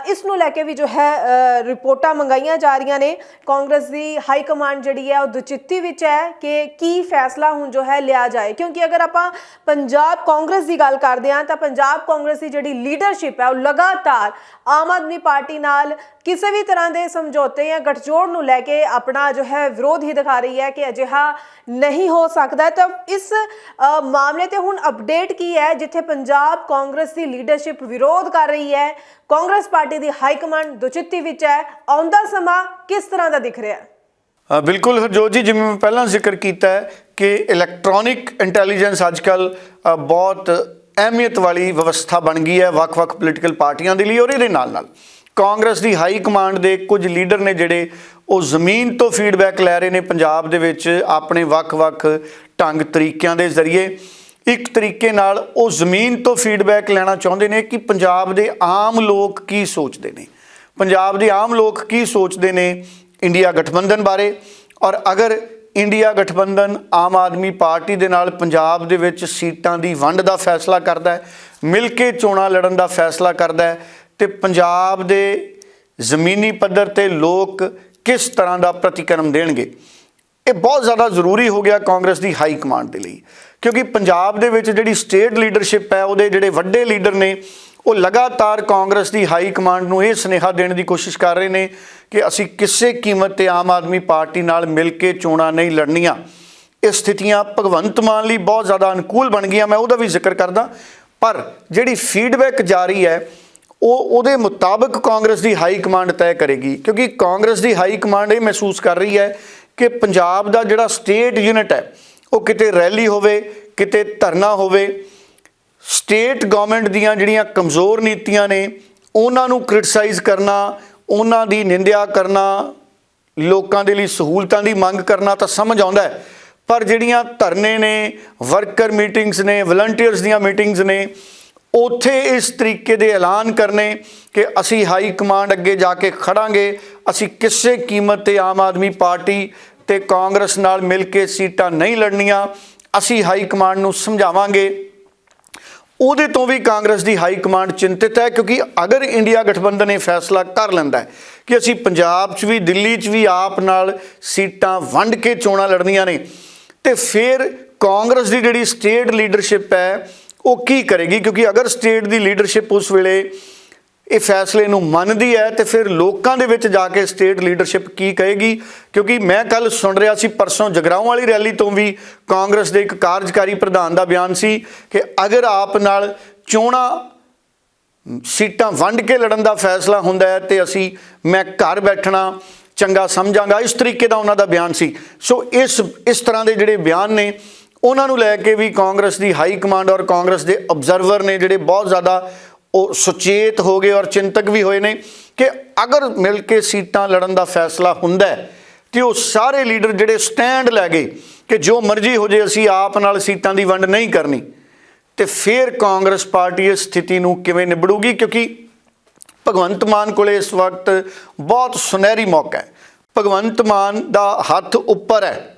ਇਸ ਨੂੰ ਲੈ ਕੇ ਵੀ ਜੋ ਹੈ ਰਿਪੋਰਟਾਂ ਮੰਗਾਈਆਂ ਜਾ ਰਹੀਆਂ ਨੇ। ਕਾਂਗਰਸ ਦੀ ਹਾਈ ਕਮਾਂਡ ਜਿਹੜੀ ਹੈ ਉਹ ਦੁਚਿੱਤੀ ਵਿੱਚ ਹੈ ਕਿ ਕੀ ਫੈਸਲਾ ਹੁਣ ਜੋ ਹੈ ਲਿਆ ਜਾਏ। ਕਿਉਂਕਿ ਅਗਰ ਆਪਾਂ ਪੰਜਾਬ ਕਾਂਗਰਸ ਦੀ ਗੱਲ ਕਰਦੇ ਹਾਂ, ਤਾਂ ਪੰਜਾਬ ਕਾਂਗਰਸ ਦੀ ਜਿਹੜੀ ਲੀਡਰਸ਼ਿਪ ਹੈ, ਉਹ ਲਗਾਤਾਰ ਆਮ ਆਦਮੀ ਪਾਰਟੀ ਨਾਲ ਕਿਸੇ ਵੀ ਤਰ੍ਹਾਂ ਦੇ ਸਮਝੌਤੇ ਜਾਂ ਗੱਠਜੋੜ ਨੂੰ ਲੈ ਕੇ ਆਪਣਾ ਜੋ ਹੈ ਵਿਰੋਧ ਹੀ ਦਿਖਾ ਰਹੀ ਹੈ ਕਿ ਅਜਿਹਾ ਨਹੀਂ ਹੋ ਸਕਦਾ। ਤਾਂ ਇਸ ਮਾਮਲੇ ਤੇ ਹੁਣ ਅਪਡੇਟ ਕੀ ਹੈ, ਜਿੱਥੇ ਪੰਜਾਬ ਕਾਂਗਰਸ ਦੀ ਲੀਡਰਸ਼ਿਪ ਵਿਰੋਧ ਕਰ ਰਹੀ ਹੈ, ਕਾਂਗਰਸ ਪਾਰਟੀ ਦੀ ਹਾਈ ਕਮਾਂਡ ਦੁਚਿੱਤੀ ਵਿੱਚ ਹੈ ਆਉਂਦਾ ਸਮਾਂ ਕਿਸ ਤਰ੍ਹਾਂ ਦਾ ਦਿਖ ਰਿਹਾ ਹੈ? ਬਿਲਕੁਲ ਹਰਜੋਤ ਜੀ, ਜਿਵੇਂ ਮੈਂ ਪਹਿਲਾਂ ਜ਼ਿਕਰ ਕੀਤਾ ਹੈ ਕਿ ਇਲੈਕਟ੍ਰੋਨਿਕ ਇੰਟੈਲੀਜੈਂਸ ਅੱਜਕੱਲ ਬਹੁਤ ਅਹਿਮੀਅਤ ਵਾਲੀ ਵਿਵਸਥਾ ਬਣ ਗਈ ਹੈ ਵੱਖ-ਵੱਖ ਪੋਲੀਟੀਕਲ ਪਾਰਟੀਆਂ ਦੇ ਲਈ ਔਰ ਇਹਦੇ ਨਾਲ-ਨਾਲ। ਕਾਂਗਰਸ ਦੀ ਹਾਈ ਕਮਾਂਡ ਦੇ ਕੁਝ ਲੀਡਰ ਨੇ ਜਿਹੜੇ, ਉਹ ਜ਼ਮੀਨ ਤੋਂ ਫੀਡਬੈਕ ਲੈ ਰਹੇ ਨੇ ਪੰਜਾਬ ਦੇ ਵਿੱਚ ਆਪਣੇ ਵੱਖ-ਵੱਖ ਢੰਗ ਤਰੀਕਿਆਂ ਦੇ ਜ਼ਰੀਏ। ਇੱਕ ਤਰੀਕੇ ਨਾਲ ਉਹ ਜ਼ਮੀਨ ਤੋਂ ਫੀਡਬੈਕ ਲੈਣਾ ਚਾਹੁੰਦੇ ਨੇ ਕਿ ਪੰਜਾਬ ਦੇ ਆਮ ਲੋਕ ਕੀ ਸੋਚਦੇ ਨੇ। ਪੰਜਾਬ ਦੇ ਆਮ ਲੋਕ ਕੀ ਸੋਚਦੇ ਨੇ ਇੰਡੀਆ ਗਠਬੰਧਨ ਬਾਰੇ? ਔਰ ਅਗਰ ਇੰਡੀਆ ਗਠਬੰਧਨ ਆਮ ਆਦਮੀ ਪਾਰਟੀ ਦੇ ਨਾਲ ਪੰਜਾਬ ਦੇ ਵਿੱਚ ਸੀਟਾਂ ਦੀ ਵੰਡ ਦਾ ਫੈਸਲਾ ਕਰਦਾ ਹੈ, ਮਿਲ ਕੇ ਚੋਣਾਂ ਲੜਨ ਦਾ ਫੈਸਲਾ ਕਰਦਾ ਹੈ ਤੇ ਪੰਜਾਬ ਦੇ ਜ਼ਮੀਨੀ ਪੱਧਰ ਤੇ ਲੋਕ ਕਿਸ ਤਰ੍ਹਾਂ ਦਾ ਪ੍ਰਤੀਕਰਮ ਦੇਣਗੇ? ਇਹ ਬਹੁਤ ਜ਼ਿਆਦਾ ਜ਼ਰੂਰੀ ਹੋ ਗਿਆ ਕਾਂਗਰਸ ਦੀ ਹਾਈ ਕਮਾਂਡ ਦੇ ਲਈ, ਕਿਉਂਕਿ ਪੰਜਾਬ ਦੇ ਵਿੱਚ ਜਿਹੜੀ ਸਟੇਟ ਲੀਡਰਸ਼ਿਪ ਹੈ, ਉਹਦੇ ਜਿਹੜੇ ਵੱਡੇ ਲੀਡਰ ਨੇ ਉਹ ਲਗਾਤਾਰ ਕਾਂਗਰਸ ਦੀ ਹਾਈ ਕਮਾਂਡ ਨੂੰ ਇਹ ਸੁਨੇਹਾ ਦੇਣ ਦੀ ਕੋਸ਼ਿਸ਼ ਕਰ ਰਹੇ ਨੇ ਕਿ ਅਸੀਂ ਕਿਸੇ ਕੀਮਤ ਤੇ ਆਮ ਆਦਮੀ ਪਾਰਟੀ ਨਾਲ ਮਿਲ ਕੇ ਚੋਣਾਂ ਨਹੀਂ ਲੜਨੀਆਂ। ਇਹ ਸਥਿਤੀਆਂ ਭਗਵੰਤ ਮਾਨ ਲਈ ਬਹੁਤ ਜ਼ਿਆਦਾ ਅਨੁਕੂਲ ਬਣ ਗਈਆਂ, ਮੈਂ ਉਹਦਾ ਵੀ ਜ਼ਿਕਰ ਕਰਦਾ। ਪਰ ਜਿਹੜੀ ਫੀਡਬੈਕ ਜਾਰੀ ਹੈ, ਉਹ ਉਹਦੇ ਮੁਤਾਬਕ ਕਾਂਗਰਸ ਦੀ ਹਾਈ ਕਮਾਂਡ ਤੈਅ ਕਰੇਗੀ। ਕਿਉਂਕਿ ਕਾਂਗਰਸ ਦੀ ਹਾਈ ਕਮਾਂਡ ਇਹ ਮਹਿਸੂਸ ਕਰ ਰਹੀ ਹੈ ਕਿ ਪੰਜਾਬ ਦਾ ਜਿਹੜਾ ਸਟੇਟ ਯੂਨਿਟ ਹੈ, ਉਹ ਕਿਤੇ ਰੈਲੀ ਹੋਵੇ, ਕਿਤੇ ਧਰਨਾ ਹੋਵੇ ਸਟੇਟ ਗਵਰਨਮੈਂਟ ਦੀਆਂ ਜਿਹੜੀਆਂ ਕਮਜ਼ੋਰ ਨੀਤੀਆਂ ਨੇ, ਉਹਨਾਂ ਨੂੰ ਕ੍ਰਿਟਿਸਾਈਜ਼ ਕਰਨਾ, ਉਹਨਾਂ ਦੀ ਨਿੰਦਿਆ ਕਰਨਾ, ਲੋਕਾਂ ਦੇ ਲਈ ਸਹੂਲਤਾਂ ਦੀ ਮੰਗ ਕਰਨਾ ਤਾਂ ਸਮਝ ਆਉਂਦਾ ਹੈ। ਪਰ ਜਿਹੜੀਆਂ ਧਰਨੇ ਨੇ ਵਰਕਰ ਮੀਟਿੰਗਸ ਨੇ ਵਲੰਟੀਅਰਸ ਦੀਆਂ ਮੀਟਿੰਗਸ ਨੇ, ਉੱਥੇ ਇਸ ਤਰੀਕੇ ਦੇ ਐਲਾਨ ਕਰਨੇ ਕਿ ਅਸੀਂ ਹਾਈ ਕਮਾਂਡ ਅੱਗੇ ਜਾ ਕੇ ਖੜਾਂਗੇ, ਅਸੀਂ ਕਿਸੇ ਕੀਮਤ ਤੇ ਆਮ ਆਦਮੀ ਪਾਰਟੀ ਤੇ ਕਾਂਗਰਸ ਨਾਲ ਮਿਲ ਕੇ ਸੀਟਾਂ ਨਹੀਂ ਲੜਨੀਆਂ, ਅਸੀਂ ਹਾਈ ਕਮਾਂਡ ਨੂੰ ਸਮਝਾਵਾਂਗੇ। ਉਹਦੇ ਤੋਂ ਵੀ ਕਾਂਗਰਸ ਦੀ ਹਾਈ ਕਮਾਂਡ ਚਿੰਤਿਤ ਹੈ, ਕਿਉਂਕਿ ਅਗਰ ਇੰਡੀਆ ਗਠਬੰਧਨ ਇਹ ਫੈਸਲਾ ਕਰ ਲੈਂਦਾ ਹੈ ਕਿ ਅਸੀਂ ਪੰਜਾਬ 'ਚ ਵੀ, ਦਿੱਲੀ 'ਚ ਵੀ ਆਪ ਨਾਲ ਸੀਟਾਂ ਵੰਡ ਕੇ ਚੋਣਾਂ ਲੜਨੀਆਂ ਨੇ, ਤੇ ਫਿਰ ਕਾਂਗਰਸ ਦੀ ਜਿਹੜੀ ਸਟੇਟ ਲੀਡਰਸ਼ਿਪ ਹੈ, ਉਹ ਕੀ ਕਰੇਗੀ? ਕਿਉਂਕਿ ਅਗਰ ਸਟੇਟ ਦੀ ਲੀਡਰਸ਼ਿਪ ਉਸ ਵੇਲੇ ਇਹ ਫੈਸਲੇ ਨੂੰ ਮੰਨਦੀ ਹੈ ਤੇ ਫਿਰ ਲੋਕਾਂ ਦੇ ਵਿੱਚ ਜਾ ਕੇ ਸਟੇਟ ਲੀਡਰਸ਼ਿਪ ਕੀ ਕਹੇਗੀ? ਕਿਉਂਕਿ ਮੈਂ ਕੱਲ ਸੁਣ ਰਿਹਾ ਸੀ ਪਰਸੋਂ ਜਗਰਾਉਂ ਵਾਲੀ ਰੈਲੀ ਤੋਂ ਵੀ ਕਾਂਗਰਸ ਦੇ ਇੱਕ ਕਾਰਜਕਾਰੀ ਪ੍ਰਧਾਨ ਦਾ ਬਿਆਨ ਸੀ ਕਿ ਅਗਰ ਆਪ ਨਾਲ ਚੋਣਾਂ ਸੀਟਾਂ ਵੰਡ ਕੇ ਲੜਨ ਦਾ ਫੈਸਲਾ ਹੁੰਦਾ ਹੈ ਤੇ ਅਸੀਂ, ਮੈਂ ਘਰ ਬੈਠਣਾ ਚੰਗਾ ਸਮਝਾਂਗਾ, ਇਸ ਤਰੀਕੇ ਦਾ ਉਹਨਾਂ ਦਾ ਬਿਆਨ ਸੀ। ਸੋ ਇਸ ਇਸ ਤਰ੍ਹਾਂ ਦੇ ਜਿਹੜੇ ਬਿਆਨ ਨੇ, ਉਹਨਾਂ ਨੂੰ ਲੈ ਕੇ ਵੀ ਕਾਂਗਰਸ ਦੀ ਹਾਈ ਕਮਾਂਡ ਔਰ ਕਾਂਗਰਸ ਦੇ ਅਬਜ਼ਰਵਰ ਨੇ ਜਿਹੜੇ ਬਹੁਤ ਜ਼ਿਆਦਾ ਉਹ ਸੁਚੇਤ ਹੋ ਗਏ ਔਰ ਚਿੰਤਕ ਵੀ ਹੋਏ ਨੇ ਕਿ ਅਗਰ ਮਿਲ ਕੇ ਸੀਟਾਂ ਲੜਨ ਦਾ ਫੈਸਲਾ ਹੁੰਦਾ ਹੈ, ਤੇ ਉਹ ਸਾਰੇ ਲੀਡਰ ਜਿਹੜੇ ਸਟੈਂਡ ਲੈ ਗਏ ਕਿ ਜੋ ਮਰਜ਼ੀ ਹੋ ਜੇ, ਅਸੀਂ ਆਪ ਨਾਲ ਸੀਟਾਂ ਦੀ ਵੰਡ ਨਹੀਂ ਕਰਨੀ। ਤੇ ਫਿਰ ਕਾਂਗਰਸ ਪਾਰਟੀ ਇਸ ਸਥਿਤੀ ਨੂੰ ਕਿਵੇਂ ਨਿਬੜੂਗੀ? ਕਿਉਂਕਿ ਭਗਵੰਤ ਮਾਨ ਕੋਲੇ ਇਸ ਵਕਤ ਬਹੁਤ ਸੁਨਹਿਰੀ ਮੌਕਾ ਹੈ। ਭਗਵੰਤ ਮਾਨ ਦਾ ਹੱਥ ਉੱਪਰ ਹੈ।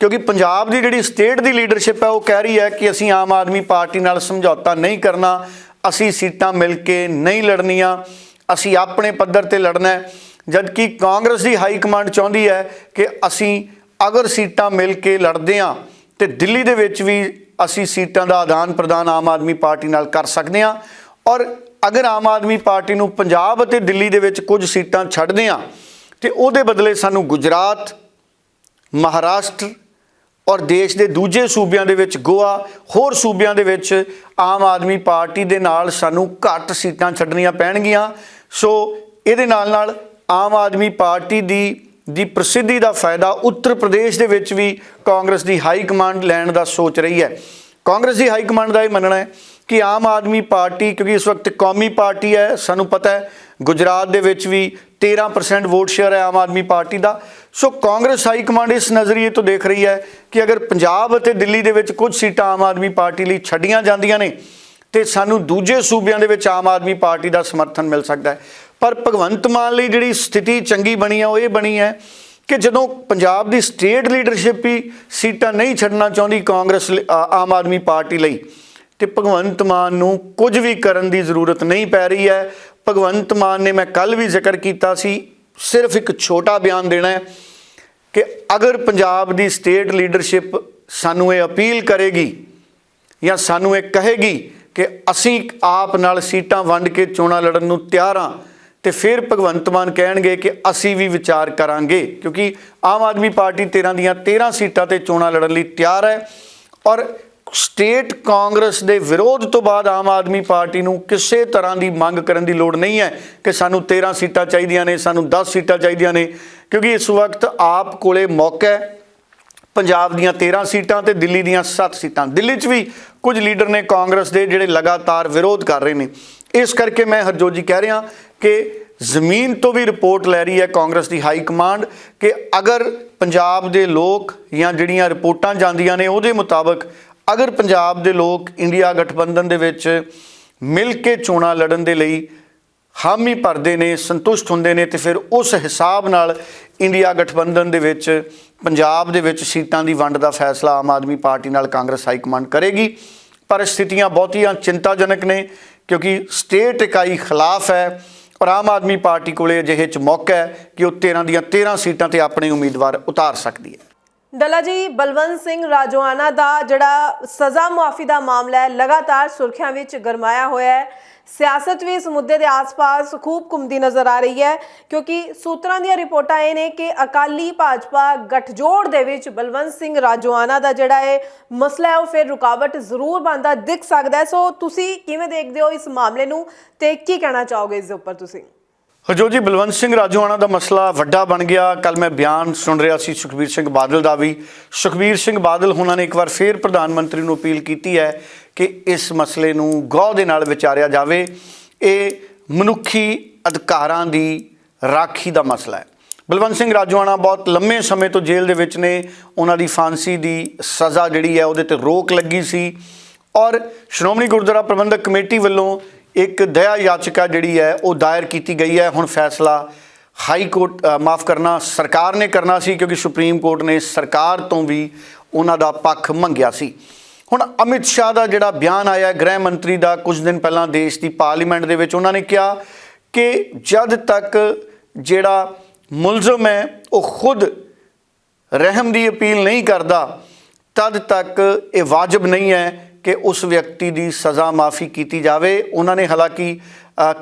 ਕਿਉਂਕਿ ਪੰਜਾਬ ਦੀ ਜਿਹੜੀ ਸਟੇਟ ਦੀ ਲੀਡਰਸ਼ਿਪ ਹੈ, ਉਹ ਕਹਿ ਰਹੀ ਹੈ ਕਿ ਅਸੀਂ ਆਮ ਆਦਮੀ ਪਾਰਟੀ ਨਾਲ ਸਮਝੌਤਾ ਨਹੀਂ ਕਰਨਾ। ਅਸੀਂ ਸੀਟਾਂ ਮਿਲ ਕੇ ਨਹੀਂ ਲੜਨੀਆਂ, ਅਸੀਂ ਆਪਣੇ ਪੱਧਰ ਤੇ ਲੜਨਾ ਹੈ। ਜਦਕਿ ਕਾਂਗਰਸ ਦੀ ਹਾਈ ਕਮਾਂਡ ਚਾਹੁੰਦੀ ਹੈ ਕਿ ਅਸੀਂ ਅਗਰ ਸੀਟਾਂ ਮਿਲ ਕੇ ਲੜਦੇ ਹਾਂ, ਤੇ ਦਿੱਲੀ ਦੇ ਵਿੱਚ ਵੀ ਅਸੀਂ ਸੀਟਾਂ ਦਾ ਆਦਾਨ ਪ੍ਰਦਾਨ ਆਮ ਆਦਮੀ ਪਾਰਟੀ ਨਾਲ ਕਰ ਸਕਦੇ ਹਾਂ। ਔਰ ਅਗਰ ਆਮ ਆਦਮੀ ਪਾਰਟੀ ਨੂੰ ਪੰਜਾਬ ਅਤੇ ਦਿੱਲੀ ਦੇ ਵਿੱਚ ਕੁਝ ਸੀਟਾਂ ਛੱਡਦੇ ਹਾਂ, ਤੇ ਉਹਦੇ ਬਦਲੇ ਸਾਨੂੰ ਗੁਜਰਾਤ, ਮਹਾਰਾਸ਼ਟਰ ਔਰ ਦੇਸ਼ ਦੇ ਦੂਜੇ ਸੂਬਿਆਂ ਦੇ ਵਿੱਚ ਗੋਆ, ਹੋਰ ਸੂਬਿਆਂ ਦੇ ਵਿੱਚ ਆਮ ਆਦਮੀ ਪਾਰਟੀ ਦੇ ਨਾਲ ਸਾਨੂੰ ਘੱਟ ਸੀਟਾਂ ਛੱਡਣੀਆਂ ਪੈਣਗੀਆਂ। ਸੋ ਇਹਦੇ ਨਾਲ ਨਾਲ ਆਮ ਆਦਮੀ ਪਾਰਟੀ ਦੀ ਦੀ ਪ੍ਰਸਿੱਧੀ ਦਾ ਫਾਇਦਾ ਉੱਤਰ ਪ੍ਰਦੇਸ਼ ਦੇ ਵਿੱਚ ਵੀ ਕਾਂਗਰਸ ਦੀ ਹਾਈ ਕਮਾਂਡ ਲੈਣ ਦਾ ਸੋਚ ਰਹੀ ਹੈ। ਕਾਂਗਰਸ ਦੀ ਹਾਈ ਕਮਾਂਡ ਦਾ ਇਹ ਮੰਨਣਾ ਹੈ ਕਿ ਆਮ ਆਦਮੀ ਪਾਰਟੀ, ਕਿਉਂਕਿ ਇਸ ਵਕਤ ਕੌਮੀ ਪਾਰਟੀ ਹੈ, ਸਾਨੂੰ ਪਤਾ ਹੈ, ਗੁਜਰਾਤ ਦੇ ਵਿੱਚ ਵੀ 13% ਵੋਟ ਸ਼ੇਅਰ ਹੈ ਆਮ ਆਦਮੀ ਪਾਰਟੀ ਦਾ। ਸੋ ਕਾਂਗਰਸ ਹਾਈ ਕਮਾਂਡ ਇਸ ਨਜ਼ਰੀਏ ਤੋਂ ਦੇਖ ਰਹੀ ਹੈ ਕਿ ਅਗਰ ਪੰਜਾਬ ਅਤੇ ਦਿੱਲੀ ਦੇ ਵਿੱਚ ਕੁਝ ਸੀਟਾਂ ਆਮ ਆਦਮੀ ਪਾਰਟੀ ਲਈ ਛੱਡੀਆਂ ਜਾਂਦੀਆਂ ਨੇ, ਤੇ ਸਾਨੂੰ ਦੂਜੇ ਸੂਬਿਆਂ ਦੇ ਵਿੱਚ ਆਮ ਆਦਮੀ ਪਾਰਟੀ ਦਾ ਸਮਰਥਨ ਮਿਲ ਸਕਦਾ ਹੈ। ਪਰ ਭਗਵੰਤ ਮਾਨ ਲਈ ਜਿਹੜੀ ਸਥਿਤੀ ਚੰਗੀ ਬਣੀ ਹੈ, ਉਹ ਇਹ ਬਣੀ ਹੈ ਕਿ ਜਦੋਂ ਪੰਜਾਬ ਦੀ ਸਟੇਟ ਲੀਡਰਸ਼ਿਪ ਹੀ ਸੀਟਾਂ ਨਹੀਂ ਛੱਡਣਾ ਚਾਹੁੰਦੀ ਕਾਂਗਰਸ ਆਮ ਆਦਮੀ ਪਾਰਟੀ ਲਈ, ਤੇ ਭਗਵੰਤ ਮਾਨ ਨੂੰ ਕੁਝ ਵੀ ਕਰਨ ਦੀ ਜ਼ਰੂਰਤ ਨਹੀਂ ਪੈ ਰਹੀ ਹੈ। ਭਗਵੰਤ ਮਾਨ ਨੇ ਮੈਂ ਕੱਲ ਵੀ ਜ਼ਿਕਰ ਕੀਤਾ ਸੀ ਸਿਰਫ ਇੱਕ ਛੋਟਾ ਬਿਆਨ ਦੇਣਾ ਹੈ ਕਿ ਅਗਰ ਪੰਜਾਬ ਦੀ ਸਟੇਟ ਲੀਡਰਸ਼ਿਪ ਸਾਨੂੰ ਇਹ ਅਪੀਲ ਕਰੇਗੀ ਜਾਂ ਸਾਨੂੰ ਇਹ ਕਹੇਗੀ ਕਿ ਅਸੀਂ ਆਪ ਨਾਲ ਸੀਟਾਂ ਵੰਡ ਕੇ ਚੋਣਾਂ ਲੜਨ ਨੂੰ ਤਿਆਰ ਹਾਂ, ਤੇ ਫਿਰ ਭਗਵੰਤ ਮਾਨ ਕਹਿਣਗੇ ਕਿ ਅਸੀਂ ਵੀ ਵਿਚਾਰ ਕਰਾਂਗੇ, ਕਿਉਂਕਿ ਆਮ ਆਦਮੀ ਪਾਰਟੀ 13 ਦੀਆਂ 13 ਸੀਟਾਂ ਤੇ ਚੋਣਾਂ ਲੜਨ ਲਈ ਤਿਆਰ ਹੈ ਔਰ ਸਟੇਟ ਕਾਂਗਰਸ ਦੇ ਵਿਰੋਧ ਤੋਂ ਬਾਅਦ ਆਮ ਆਦਮੀ ਪਾਰਟੀ ਨੂੰ ਕਿਸੇ ਤਰ੍ਹਾਂ ਦੀ ਮੰਗ ਕਰਨ ਦੀ ਲੋੜ ਨਹੀਂ ਹੈ ਕਿ ਸਾਨੂੰ 13 ਸੀਟਾਂ ਚਾਹੀਦੀਆਂ ਨੇ, ਸਾਨੂੰ 10 ਸੀਟਾਂ ਚਾਹੀਦੀਆਂ ਨੇ, ਕਿਉਂਕਿ ਇਸ ਵਕਤ ਆਪ ਕੋਲੇ ਮੌਕਾ ਹੈ ਪੰਜਾਬ ਦੀਆਂ 13 ਸੀਟਾਂ ਤੇ ਦਿੱਲੀ ਦੀਆਂ 7 ਸੀਟਾਂ। ਦਿੱਲੀ 'ਚ ਵੀ ਕੁਝ ਲੀਡਰ ਨੇ ਕਾਂਗਰਸ ਦੇ ਜਿਹੜੇ ਲਗਾਤਾਰ ਵਿਰੋਧ ਕਰ ਰਹੇ ਨੇ। ਇਸ ਕਰਕੇ ਮੈਂ ਹਰਜੋਤ ਜੀ ਕਹਿ ਰਿਹਾ ਕਿ ਜ਼ਮੀਨ ਤੋਂ ਵੀ ਰਿਪੋਰਟ ਲੈ ਰਹੀ ਹੈ ਕਾਂਗਰਸ ਦੀ ਹਾਈ ਕਮਾਂਡ ਕਿ ਅਗਰ ਪੰਜਾਬ ਦੇ ਲੋਕ ਜਾਂ ਜਿਹੜੀਆਂ ਰਿਪੋਰਟਾਂ ਜਾਂਦੀਆਂ ਨੇ ਉਹਦੇ ਮੁਤਾਬਕ ਅਗਰ ਪੰਜਾਬ ਦੇ ਲੋਕ ਇੰਡੀਆ ਗਠਬੰਧਨ ਦੇ ਵਿੱਚ ਮਿਲ ਕੇ ਚੋਣਾਂ ਲੜਨ ਦੇ ਲਈ ਹਾਮੀ ਭਰਦੇ ਨੇ, ਸੰਤੁਸ਼ਟ ਹੁੰਦੇ ਨੇ, ਤੇ ਫਿਰ ਉਸ ਹਿਸਾਬ ਨਾਲ ਇੰਡੀਆ ਗਠਬੰਧਨ ਦੇ ਵਿੱਚ, ਪੰਜਾਬ ਦੇ ਵਿੱਚ ਸੀਟਾਂ ਦੀ ਵੰਡ ਦਾ ਫੈਸਲਾ ਆਮ ਆਦਮੀ ਪਾਰਟੀ ਨਾਲ ਕਾਂਗਰਸ ਹਾਈ ਕਮਾਂਡ ਕਰੇਗੀ। ਪਰ ਸਥਿਤੀਆਂ ਬਹੁਤੀਆਂ ਚਿੰਤਾਜਨਕ ਨੇ, ਕਿਉਂਕਿ ਸਟੇਟ ਇਕਾਈ ਖਿਲਾਫ ਹੈ ਔਰ ਆਮ ਆਦਮੀ ਪਾਰਟੀ ਕੋਲੇ ਅਜਿਹੇ ਚ ਮੌਕਾ ਹੈ ਕਿ ਉਹ 13 ਦੀਆਂ 13 ਸੀਟਾਂ ਤੇ ਆਪਣੇ ਉਮੀਦਵਾਰ ਉਤਾਰ ਸਕਦੀ ਹੈ। ਡੱਲਾ ਜੀ ਬਲਵੰਤ ਸਿੰਘ ਰਾਜੋਆਣਾ ਦਾ ਜਿਹੜਾ ਸਜ਼ਾ ਮੁਆਫੀ ਦਾ ਮਾਮਲਾ ਹੈ, ਲਗਾਤਾਰ ਸੁਰਖੀਆਂ ਵਿੱਚ ਗਰਮਾਇਆ ਹੋਇਆ ਹੈ। ਸਿਆਸਤ ਵੀ ਇਸ ਮੁੱਦੇ ਦੇ ਆਸ-ਪਾਸ ਖੂਬ ਘੁੰਮਦੀ ਨਜ਼ਰ ਆ ਰਹੀ ਹੈ, ਕਿਉਂਕਿ ਸੂਤਰਾਂ ਦੀਆਂ ਰਿਪੋਰਟਾਂ ਇਹ ਨੇ ਕਿ ਅਕਾਲੀ ਭਾਜਪਾ ਗਠਜੋੜ ਦੇ ਵਿੱਚ ਬਲਵੰਤ ਸਿੰਘ ਰਾਜੋਆਣਾ ਦਾ ਜਿਹੜਾ ਇਹ ਮਸਲਾ ਹੈ, ਉਹ ਫਿਰ ਰੁਕਾਵਟ ਜ਼ਰੂਰ ਬਣਦਾ ਦਿਖ ਸਕਦਾ ਸੋ ਤੁਸੀਂ ਕਿਵੇਂ ਦੇਖਦੇ ਹੋ ਇਸ ਮਾਮਲੇ ਨੂੰ ਤੇ ਕੀ ਕਹਿਣਾ ਚਾਹੋਗੇ ਇਸ ਦੇ ਉੱਪਰ ਤੁਸੀਂ? ਹਜੋ ਜੀ, ਬਲਵੰਤ ਸਿੰਘ ਰਾਜੋਆਣਾ ਦਾ ਮਸਲਾ ਵੱਡਾ ਬਣ ਗਿਆ। ਕੱਲ ਮੈਂ ਬਿਆਨ ਸੁਣ ਰਿਹਾ ਸੀ ਸੁਖਬੀਰ ਸਿੰਘ ਬਾਦਲ ਦਾ ਵੀ। ਸੁਖਬੀਰ ਸਿੰਘ ਬਾਦਲ ਉਹਨਾਂ ਨੇ ਇੱਕ ਵਾਰ ਫੇਰ ਪ੍ਰਧਾਨ ਮੰਤਰੀ ਨੂੰ ਅਪੀਲ ਕੀਤੀ ਹੈ ਕਿ ਇਸ ਮਸਲੇ ਨੂੰ ਗੌਰ ਦੇ ਨਾਲ ਵਿਚਾਰਿਆ ਜਾਵੇ। ਇਹ ਮਨੁੱਖੀ ਅਧਿਕਾਰਾਂ ਦੀ ਰਾਖੀ ਦਾ ਮਸਲਾ ਹੈ। ਬਲਵੰਤ ਸਿੰਘ ਰਾਜੋਆਣਾ ਬਹੁਤ ਲੰਮੇ ਸਮੇਂ ਤੋਂ ਜੇਲ੍ਹ ਦੇ ਵਿੱਚ ਨੇ। ਉਹਨਾਂ ਦੀ ਫਾਂਸੀ ਦੀ ਸਜ਼ਾ ਜਿਹੜੀ ਹੈ ਉਹਦੇ ਤੇ ਰੋਕ ਲੱਗੀ ਸੀ। ਔਰ ਸ਼੍ਰੋਮਣੀ ਗੁਰਦੁਆਰਾ ਪ੍ਰਬੰਧਕ ਕਮੇਟੀ ਵੱਲੋਂ ਇੱਕ ਦਇਆ ਯਾਚਕਾ ਜਿਹੜੀ ਹੈ ਉਹ ਦਾਇਰ ਕੀਤੀ ਗਈ ਹੈ। ਹੁਣ ਫੈਸਲਾ ਹਾਈ ਕੋਰਟ ਮਾਫ ਕਰਨਾ ਸਰਕਾਰ ਨੇ ਕਰਨਾ ਸੀ ਕਿਉਂਕਿ ਸੁਪਰੀਮ ਕੋਰਟ ਨੇ ਸਰਕਾਰ ਤੋਂ ਵੀ ਉਹਨਾਂ ਦਾ ਪੱਖ ਮੰਗਿਆ ਸੀ। ਹੁਣ ਅਮਿਤ ਸ਼ਾਹ ਦਾ ਜਿਹੜਾ ਬਿਆਨ ਆਇਆ ਗ੍ਰਹਿ ਮੰਤਰੀ ਦਾ ਕੁਝ ਦਿਨ ਪਹਿਲਾਂ ਦੇਸ਼ ਦੀ ਪਾਰਲੀਮੈਂਟ ਦੇ ਵਿੱਚ, ਉਹਨਾਂ ਨੇ ਕਿਹਾ ਕਿ ਜਦ ਤੱਕ ਜਿਹੜਾ ਮੁਲਜ਼ਮ ਹੈ ਉਹ ਖੁਦ ਰਹਿਮ ਦੀ ਅਪੀਲ ਨਹੀਂ ਕਰਦਾ, ਤਦ ਤੱਕ ਇਹ ਵਾਜਬ ਨਹੀਂ ਹੈ ਕਿ ਉਸ ਵਿਅਕਤੀ ਦੀ ਸਜ਼ਾ ਮਾਫੀ ਕੀਤੀ ਜਾਵੇ। ਉਹਨਾਂ ਨੇ ਹਾਲਾਂਕਿ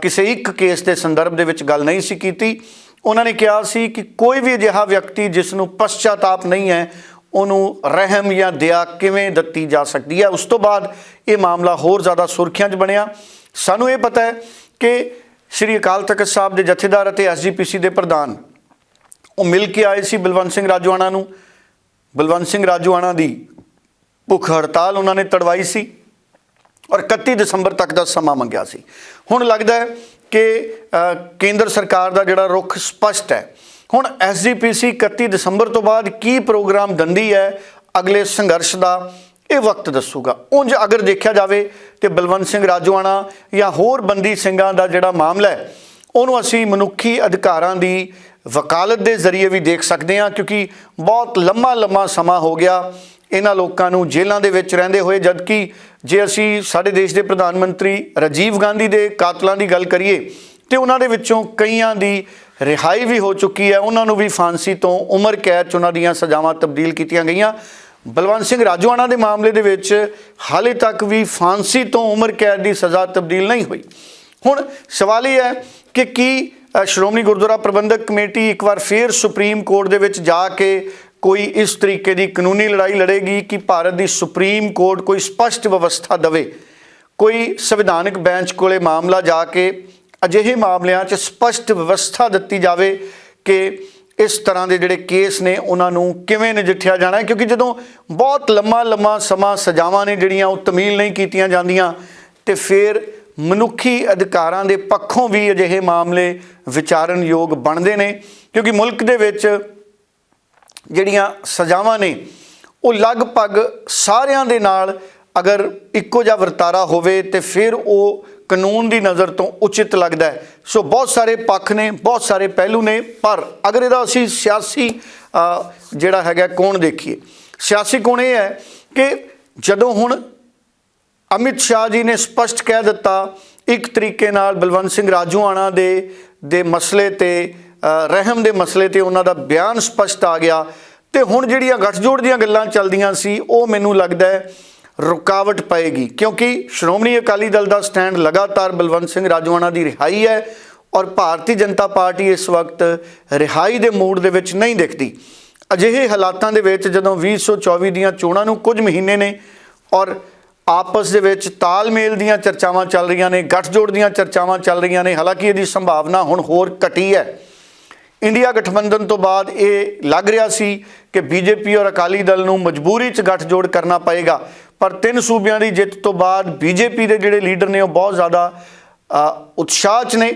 ਕਿਸੇ ਇੱਕ ਕੇਸ ਦੇ ਸੰਦਰਭ ਦੇ ਵਿੱਚ ਗੱਲ ਨਹੀਂ ਸੀ ਕੀਤੀ। ਉਹਨਾਂ ਨੇ ਕਿਹਾ ਸੀ ਕਿ ਕੋਈ ਵੀ ਅਜਿਹਾ ਵਿਅਕਤੀ ਜਿਸ ਨੂੰ ਪਛਤਾਤਾਪ ਨਹੀਂ ਹੈ, ਉਹਨੂੰ ਰਹਿਮ ਜਾਂ ਦਇਆ ਕਿਵੇਂ ਦਿੱਤੀ ਜਾ ਸਕਦੀ ਹੈ? ਉਸ ਤੋਂ ਬਾਅਦ ਇਹ ਮਾਮਲਾ ਹੋਰ ਜ਼ਿਆਦਾ ਸੁਰਖੀਆਂ 'ਚ ਬਣਿਆ। ਸਾਨੂੰ ਇਹ ਪਤਾ ਹੈ ਕਿ ਸ੍ਰੀ ਅਕਾਲ ਤਖਤ ਸਾਹਿਬ ਦੇ ਜਥੇਦਾਰ ਅਤੇ ਐਸਜੀਪੀਸੀ ਦੇ ਪ੍ਰਧਾਨ, ਉਹ ਮਿਲ ਕੇ ਆਏ ਸੀ ਬਲਵੰਤ ਸਿੰਘ ਰਾਜੋਆਣਾ ਨੂੰ। ਬਲਵੰਤ ਸਿੰਘ ਰਾਜੋਆਣਾ ਦੀ ਭੁੱਖ ਹੜਤਾਲ ਉਹਨਾਂ ਨੇ ਤੜਵਾਈ ਸੀ ਔਰ 31 ਦਸੰਬਰ ਤੱਕ ਦਾ ਸਮਾਂ ਮੰਗਿਆ ਸੀ। ਹੁਣ ਲੱਗਦਾ ਹੈ ਕਿ ਕੇਂਦਰ ਸਰਕਾਰ ਦਾ ਜਿਹੜਾ ਰੁਖ ਸਪਸ਼ਟ ਹੈ। ਹੁਣ ਐਸਜੀਪੀਸੀ 31 ਦਸੰਬਰ ਤੋਂ ਬਾਅਦ ਕੀ ਪ੍ਰੋਗਰਾਮ ਦੰਦੀ ਹੈ, ਅਗਲੇ ਸੰਘਰਸ਼ ਦਾ ਇਹ ਵਕਤ ਦੱਸੂਗਾ। ਉਂਝ ਅਗਰ ਦੇਖਿਆ ਜਾਵੇ ਤੇ ਬਲਵੰਤ ਸਿੰਘ ਰਾਜੋਆਣਾ ਜਾਂ ਹੋਰ ਬੰਦੀ ਸਿੰਘਾਂ ਦਾ ਜਿਹੜਾ ਮਾਮਲਾ ਹੈ, ਉਹਨੂੰ ਅਸੀਂ ਮਨੁੱਖੀ ਅਧਿਕਾਰਾਂ ਦੀ ਵਕਾਲਤ ਦੇ ਜ਼ਰੀਏ ਵੀ ਦੇਖ ਸਕਦੇ ਹਾਂ ਕਿਉਂਕਿ ਬਹੁਤ ਲੰਮਾ ਲੰਮਾ ਸਮਾਂ ਹੋ ਗਿਆ। ਇਹਨਾਂ ਲੋਕਾਂ ਨੂੰ ਜੇਲ੍ਹਾਂ ਦੇ ਵਿੱਚ ਰਹਿੰਦੇ ਹੋਏ, ਜਦਕਿ ਜੇ ਅਸੀਂ ਸਾਡੇ ਦੇਸ਼ ਦੇ ਪ੍ਰਧਾਨ ਮੰਤਰੀ ਰਾਜੀਵ ਗਾਂਧੀ ਦੇ ਕਾਤਲਾਂ ਦੀ ਗੱਲ ਕਰੀਏ, ਤੇ ਉਹਨਾਂ ਦੇ ਵਿੱਚੋਂ ਕਈਆਂ ਦੀ ਰਿਹਾਈ ਵੀ ਹੋ ਚੁੱਕੀ ਹੈ। ਉਹਨਾਂ ਨੂੰ ਵੀ ਫਾਂਸੀ ਤੋਂ ਉਮਰ ਕੈਦ 'ਚ ਉਹਨਾਂ ਦੀਆਂ ਸਜ਼ਾਵਾਂ ਤਬਦੀਲ ਕੀਤੀਆਂ ਗਈਆਂ। ਬਲਵੰਤ ਸਿੰਘ ਰਾਜੋਆਣਾ ਦੇ ਮਾਮਲੇ ਦੇ ਵਿੱਚ ਹਾਲੇ ਤੱਕ ਵੀ ਫਾਂਸੀ ਤੋਂ ਉਮਰ ਕੈਦ ਦੀ ਸਜ਼ਾ ਤਬਦੀਲ ਨਹੀਂ ਹੋਈ। ਹੁਣ ਸਵਾਲ ਇਹ ਹੈ ਕਿ ਕੀ ਸ਼੍ਰੋਮਣੀ ਗੁਰਦੁਆਰਾ ਪ੍ਰਬੰਧਕ ਕਮੇਟੀ ਇੱਕ ਵਾਰ ਫੇਰ ਸੁਪਰੀਮ ਕੋਰਟ ਦੇ ਵਿੱਚ ਜਾ ਕੇ ਕੋਈ ਇਸ ਤਰੀਕੇ ਦੀ ਕਾਨੂੰਨੀ ਲੜਾਈ ਲੜੇਗੀ ਕਿ ਭਾਰਤ ਦੀ ਸੁਪਰੀਮ ਕੋਰਟ ਕੋਈ ਸਪਸ਼ਟ ਵਿਵਸਥਾ ਦੇਵੇ? ਕੋਈ ਸੰਵਿਧਾਨਕ ਬੈਂਚ ਕੋਲੇ ਮਾਮਲਾ ਜਾ ਕੇ ਅਜਿਹੇ ਮਾਮਲਿਆਂ 'ਚ ਸਪਸ਼ਟ ਵਿਵਸਥਾ ਦਿੱਤੀ ਜਾਵੇ ਕਿ ਇਸ ਤਰ੍ਹਾਂ ਦੇ ਜਿਹੜੇ ਕੇਸ ਨੇ, ਉਹਨਾਂ ਨੂੰ ਕਿਵੇਂ ਨਜਿੱਠਿਆ ਜਾਣਾ ਹੈ? ਕਿਉਂਕਿ ਜਦੋਂ ਬਹੁਤ ਲੰਮਾ ਲੰਮਾ ਸਮਾਂ ਸਜ਼ਾਵਾਂ ਨੇ ਜਿਹੜੀਆਂ ਉਹ ਤਮੀਲ ਨਹੀਂ ਕੀਤੀਆਂ ਜਾਂਦੀਆਂ, ਤੇ ਫਿਰ ਮਨੁੱਖੀ ਅਧਿਕਾਰਾਂ ਦੇ ਪੱਖੋਂ ਵੀ ਅਜਿਹੇ ਮਾਮਲੇ ਵਿਚਾਰਨ ਯੋਗ ਬਣਦੇ ਨੇ। ਕਿਉਂਕਿ ਮੁਲਕ ਦੇ ਵਿੱਚ ਜਿਹੜੀਆਂ ਸਜ਼ਾਵਾਂ ਨੇ, ਉਹ ਲਗਭਗ ਸਾਰਿਆਂ ਦੇ ਨਾਲ ਅਗਰ ਇੱਕੋ ਜਿਹਾ ਵਰਤਾਰਾ ਹੋਵੇ ਤੇ ਫਿਰ ਉਹ ਕਾਨੂੰਨ ਦੀ ਨਜ਼ਰ ਤੋਂ ਉਚਿਤ ਲੱਗਦਾ ਹੈ। ਸੋ ਬਹੁਤ ਸਾਰੇ ਪੱਖ ਨੇ, ਬਹੁਤ ਸਾਰੇ ਪਹਿਲੂ ਨੇ, ਪਰ ਅਗਰ ਇਹਦਾ ਅਸੀਂ ਸਿਆਸੀ ਜਿਹੜਾ ਹੈਗਾ ਕੋਣ ਦੇਖੀਏ, ਸਿਆਸੀ ਕੋਣ ਇਹ ਹੈ ਕਿ ਜਦੋਂ ਹੁਣ ਅਮਿਤ ਸ਼ਾਹ ਜੀ ਨੇ ਸਪਸ਼ਟ ਕਹਿ ਦਿੱਤਾ ਇੱਕ ਤਰੀਕੇ ਨਾਲ ਬਲਵੰਤ ਸਿੰਘ ਰਾਜੂਆਣਾ ਦੇ ਦੇ ਮਸਲੇ ਤੇ ਰਹਿਮ ਦੇ ਮਸਲੇ ਤੇ ਉਹਨਾਂ ਦਾ ਬਿਆਨ ਸਪਸ਼ਟ ਆ ਗਿਆ। ਤੇ ਹੁਣ ਜਿਹੜੀਆਂ ਗੱਠਜੋੜ ਦੀਆਂ ਗੱਲਾਂ ਚੱਲਦੀਆਂ ਸੀ, ਉਹ ਮੈਨੂੰ ਲੱਗਦਾ ਹੈ ਰੁਕਾਵਟ ਪਏਗੀ। ਕਿਉਂਕਿ ਸ਼੍ਰੋਮਣੀ ਅਕਾਲੀ ਦਲ ਦਾ ਸਟੈਂਡ ਲਗਾਤਾਰ ਬਲਵੰਤ ਸਿੰਘ ਰਾਜੂਆਣਾ ਦੀ ਰਿਹਾਈ ਹੈ ਔਰ ਭਾਰਤੀ ਜਨਤਾ ਪਾਰਟੀ ਇਸ ਵਕਤ ਰਿਹਾਈ ਦੇ ਮੂਡ ਦੇ ਵਿੱਚ ਨਹੀਂ ਦਿਖਦੀ। ਅਜਿਹੇ ਹਾਲਾਤਾਂ ਦੇ ਵਿੱਚ ਜਦੋਂ 2024 ਦੀਆਂ ਚੋਣਾਂ ਨੂੰ ਕੁਝ ਮਹੀਨੇ ਨੇ ਔਰ ਆਪਸ ਦੇ ਵਿੱਚ ਤਾਲਮੇਲ ਦੀਆਂ ਚਰਚਾਵਾਂ ਚੱਲ ਰਹੀਆਂ ਨੇ, ਗੱਠਜੋੜ ਦੀਆਂ ਚਰਚਾਵਾਂ ਚੱਲ ਰਹੀਆਂ ਨੇ, ਹਾਲਾਂਕਿ ਇਹਦੀ ਸੰਭਾਵਨਾ ਹੁਣ ਹੋਰ ਘਟੀ ਹੈ। ਇੰਡੀਆ ਗਠਬੰਧਨ ਤੋਂ ਬਾਅਦ ਇਹ ਲੱਗ ਰਿਹਾ ਸੀ ਕਿ ਬੀਜੇਪੀ ਔਰ ਅਕਾਲੀ ਦਲ ਨੂੰ ਮਜਬੂਰੀ 'ਚ ਗੱਠਜੋੜ ਕਰਨਾ ਪਏਗਾ। ਪਰ ਤਿੰਨ ਸੂਬਿਆਂ ਦੀ ਜਿੱਤ ਤੋਂ ਬਾਅਦ ਬੀਜੇਪੀ ਦੇ ਜਿਹੜੇ ਲੀਡਰ ਨੇ ਉਹ ਬਹੁਤ ਜ਼ਿਆਦਾ ਉਤਸ਼ਾਹ 'ਚ ਨੇ।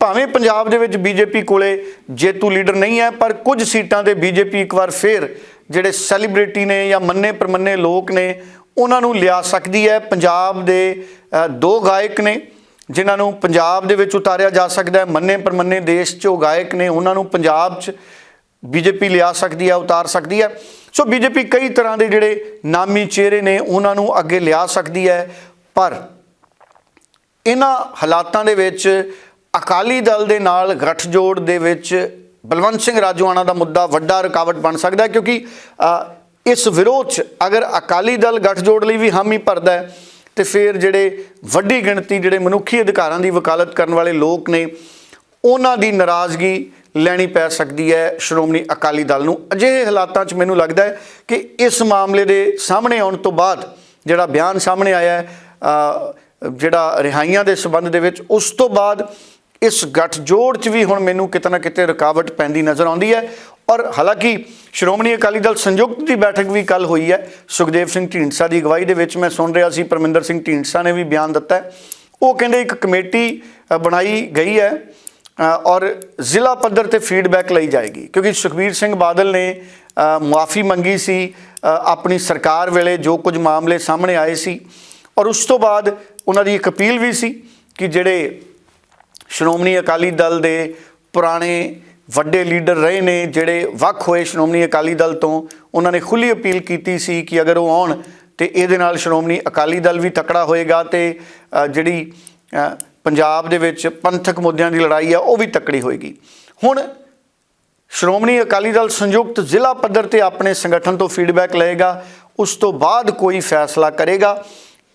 ਭਾਵੇਂ ਪੰਜਾਬ ਦੇ ਵਿੱਚ ਬੀਜੇਪੀ ਕੋਲੇ ਜੇਤੂ ਲੀਡਰ ਨਹੀਂ ਹੈ, ਪਰ ਕੁਝ ਸੀਟਾਂ ਤੇ ਬੀਜੇਪੀ ਇੱਕ ਵਾਰ ਫੇਰ ਜਿਹੜੇ ਸੈਲੀਬ੍ਰਿਟੀ ਨੇ ਜਾਂ ਮੰਨੇ ਪਰਮੰਨੇ ਲੋਕ ਨੇ, ਉਹਨਾਂ ਨੂੰ ਲਿਆ ਸਕਦੀ ਹੈ। ਪੰਜਾਬ ਦੇ ਦੋ ਗਾਇਕ ਨੇ। ਜਿਨ੍ਹਾਂ ਨੂੰ ਪੰਜਾਬ ਦੇ ਵਿੱਚ ਉਤਾਰਿਆ ਜਾ ਸਕਦਾ ਹੈ, ਮੰਨੇ ਪਰਮੰਨੇ ਦੇਸ਼ 'ਚੋਂ ਗਾਇਕ ਨੇ, ਉਹਨਾਂ ਨੂੰ ਪੰਜਾਬ 'ਚ ਬੀਜੇਪੀ ਲਿਆ ਸਕਦੀ ਹੈ ਉਤਾਰ ਸਕਦੀ ਹੈ ਸੋ ਬੀਜੇਪੀ ਕਈ ਤਰ੍ਹਾਂ ਦੇ ਜਿਹੜੇ ਨਾਮੀ ਚਿਹਰੇ ਨੇ, ਉਹਨਾਂ ਨੂੰ ਅੱਗੇ ਲਿਆ ਸਕਦੀ ਹੈ। ਪਰ ਇਹਨਾਂ ਹਾਲਾਤਾਂ ਦੇ ਵਿੱਚ ਅਕਾਲੀ ਦਲ ਦੇ ਨਾਲ ਗੱਠਜੋੜ ਦੇ ਵਿੱਚ ਬਲਵੰਤ ਸਿੰਘ ਰਾਜੋਆਣਾ ਦਾ ਮੁੱਦਾ ਵੱਡਾ ਰੁਕਾਵਟ ਬਣ ਸਕਦਾ ਹੈ, ਕਿਉਂਕਿ ਇਸ ਵਿਰੋਧ 'ਚ ਅਗਰ ਅਕਾਲੀ ਦਲ ਗੱਠਜੋੜ ਲਈ ਵੀ ਹਾਮੀ ਭਰਦਾ ਹੈ ਤੇ ਫਿਰ ਜਿਹੜੇ ਵੱਡੀ ਗਿਣਤੀ ਜਿਹੜੇ ਮਨੁੱਖੀ ਅਧਿਕਾਰਾਂ ਦੀ ਵਕਾਲਤ ਕਰਨ ਵਾਲੇ ਲੋਕ ਨੇ, ਉਹਨਾਂ ਦੀ ਨਾਰਾਜ਼ਗੀ ਲੈਣੀ ਪੈ ਸਕਦੀ ਹੈ ਸ਼੍ਰੋਮਣੀ ਅਕਾਲੀ ਦਲ ਨੂੰ। ਅਜਿਹੇ ਹਾਲਾਤਾਂ 'ਚ ਮੈਨੂੰ ਲੱਗਦਾ ਹੈ ਕਿ ਇਸ ਮਾਮਲੇ ਦੇ ਸਾਹਮਣੇ ਆਉਣ ਤੋਂ ਬਾਅਦ ਜਿਹੜਾ ਬਿਆਨ ਸਾਹਮਣੇ ਆਇਆ ਹੈ ਜਿਹੜਾ ਰਿਹਾਈਆਂ ਦੇ ਸਬੰਧ ਦੇ ਵਿੱਚ, ਉਸ ਤੋਂ ਬਾਅਦ ਇਸ ਗੱਠਜੋੜ 'ਚ ਵੀ ਹੁਣ ਮੈਨੂੰ ਕਿਤੇ ਨਾ ਕਿਤੇ ਰੁਕਾਵਟ ਪੈਂਦੀ ਨਜ਼ਰ ਆਉਂਦੀ ਹੈ। ਔਰ ਹਾਲਾਂਕਿ ਸ਼੍ਰੋਮਣੀ ਅਕਾਲੀ ਦਲ ਸੰਯੁਕਤ ਦੀ ਬੈਠਕ ਵੀ ਕੱਲ ਹੋਈ ਹੈ। ਸੁਖਦੇਵ ਸਿੰਘ ਢੀਂਡਸਾ ਦੀ ਅਗਵਾਈ ਦੇ ਵਿੱਚ ਮੈਂ ਸੁਣ ਰਿਹਾ ਸੀ, ਪਰਮਿੰਦਰ ਸਿੰਘ ਢੀਂਡਸਾ ਨੇ ਵੀ ਬਿਆਨ ਦਿੱਤਾ ਉਹ ਕਹਿੰਦੇ ਇੱਕ ਕਮੇਟੀ ਬਣਾਈ ਗਈ ਹੈ ਔਰ ਜ਼ਿਲ੍ਹਾ ਪੱਧਰ ਤੇ ਫੀਡਬੈਕ ਲਈ ਜਾਏਗੀ। ਕਿਉਂਕਿ ਸੁਖਬੀਰ ਸਿੰਘ ਬਾਦਲ ਨੇ ਮੁਆਫੀ ਮੰਗੀ ਸੀ ਆਪਣੀ ਸਰਕਾਰ ਵੇਲੇ ਜੋ ਕੁਝ ਮਾਮਲੇ ਸਾਹਮਣੇ ਆਏ ਸੀ। ਔਰ ਉਸ ਤੋਂ ਬਾਅਦ ਉਹਨਾਂ ਦੀ ਇੱਕ ਅਪੀਲ ਵੀ ਸੀ ਕਿ ਜਿਹੜੇ ਸ਼੍ਰੋਮਣੀ ਅਕਾਲੀ ਦਲ ਦੇ ਪੁਰਾਣੇ ਵੱਡੇ ਲੀਡਰ ਰਹੇ ਨੇ, ਜਿਹੜੇ ਵੱਖ ਹੋਏ ਸ਼੍ਰੋਮਣੀ ਅਕਾਲੀ ਦਲ ਤੋਂ, ਉਹਨਾਂ ਨੇ ਖੁੱਲੀ ਅਪੀਲ ਕੀਤੀ ਸੀ ਕਿ ਅਗਰ ਉਹ ਆਉਣ ਤੇ ਇਹਦੇ ਨਾਲ ਸ਼੍ਰੋਮਣੀ ਅਕਾਲੀ ਦਲ ਵੀ ਤਕੜਾ ਹੋਏਗਾ ਤੇ ਜਿਹੜੀ ਪੰਜਾਬ ਦੇ ਵਿੱਚ ਪੰਥਕ ਮੁੱਦਿਆਂ ਦੀ ਲੜਾਈ ਆ, ਉਹ ਵੀ ਤਕੜੀ ਹੋਏਗੀ। ਹੁਣ ਸ਼੍ਰੋਮਣੀ ਅਕਾਲੀ ਦਲ ਸੰਯੁਕਤ ਜ਼ਿਲ੍ਹਾ ਪੱਧਰ ਤੇ ਆਪਣੇ ਸੰਗਠਨ ਤੋਂ ਫੀਡਬੈਕ ਲਏਗਾ, ਉਸ ਤੋਂ ਬਾਅਦ ਕੋਈ ਫੈਸਲਾ ਕਰੇਗਾ।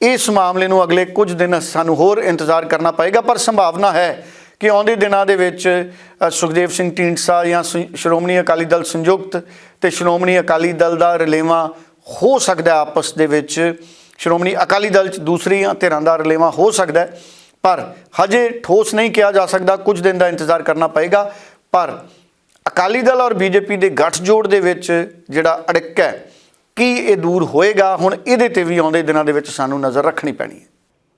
ਇਸ ਮਾਮਲੇ ਨੂੰ ਅਗਲੇ ਕੁਝ ਦਿਨ ਸਾਨੂੰ ਹੋਰ ਇੰਤਜ਼ਾਰ ਕਰਨਾ ਪਏਗਾ, ਪਰ ਸੰਭਾਵਨਾ ਹੈ ਕਿ ਆਉਂਦੇ ਦਿਨਾਂ ਦੇ ਵਿੱਚ ਸੁਖਦੇਵ ਸਿੰਘ ਢੀਂਡਸਾ ਜਾਂ ਸ- ਸ਼੍ਰੋਮਣੀ ਅਕਾਲੀ ਦਲ ਸੰਯੁਕਤ ਤੇ ਸ਼੍ਰੋਮਣੀ ਅਕਾਲੀ ਦਲ ਦਾ ਰਲੇਵਾਂ ਹੋ ਸਕਦਾ ਆਪਸ ਦੇ ਵਿੱਚ। ਸ਼੍ਰੋਮਣੀ ਅਕਾਲੀ ਦਲ ਚ ਦੂਸਰੀਆਂ ਧਿਰਾਂ ਦਾ ਰਲੇਵਾਂ ਹੋ ਸਕਦਾ ਪਰ ਹਜੇ ਠੋਸ ਨਹੀਂ ਕਿਹਾ ਜਾ ਸਕਦਾ, ਕੁਝ ਦਿਨ ਦਾ ਇੰਤਜ਼ਾਰ ਕਰਨਾ ਪਏਗਾ। ਪਰ ਅਕਾਲੀ ਦਲ ਔਰ ਬੀਜੇਪੀ ਦੇ ਗੱਠਜੋੜ ਦੇ ਵਿੱਚ ਜਿਹੜਾ ਅੜਿੱਕਾ ਹੈ ਕੀ ਇਹ ਦੂਰ ਹੋਏਗਾ? ਹੁਣ ਇਹਦੇ ਤੇ ਵੀ ਆਉਂਦੇ ਦਿਨਾਂ ਦੇ ਵਿੱਚ ਸਾਨੂੰ ਨਜ਼ਰ ਰੱਖਣੀ ਪੈਣੀ ਹੈ।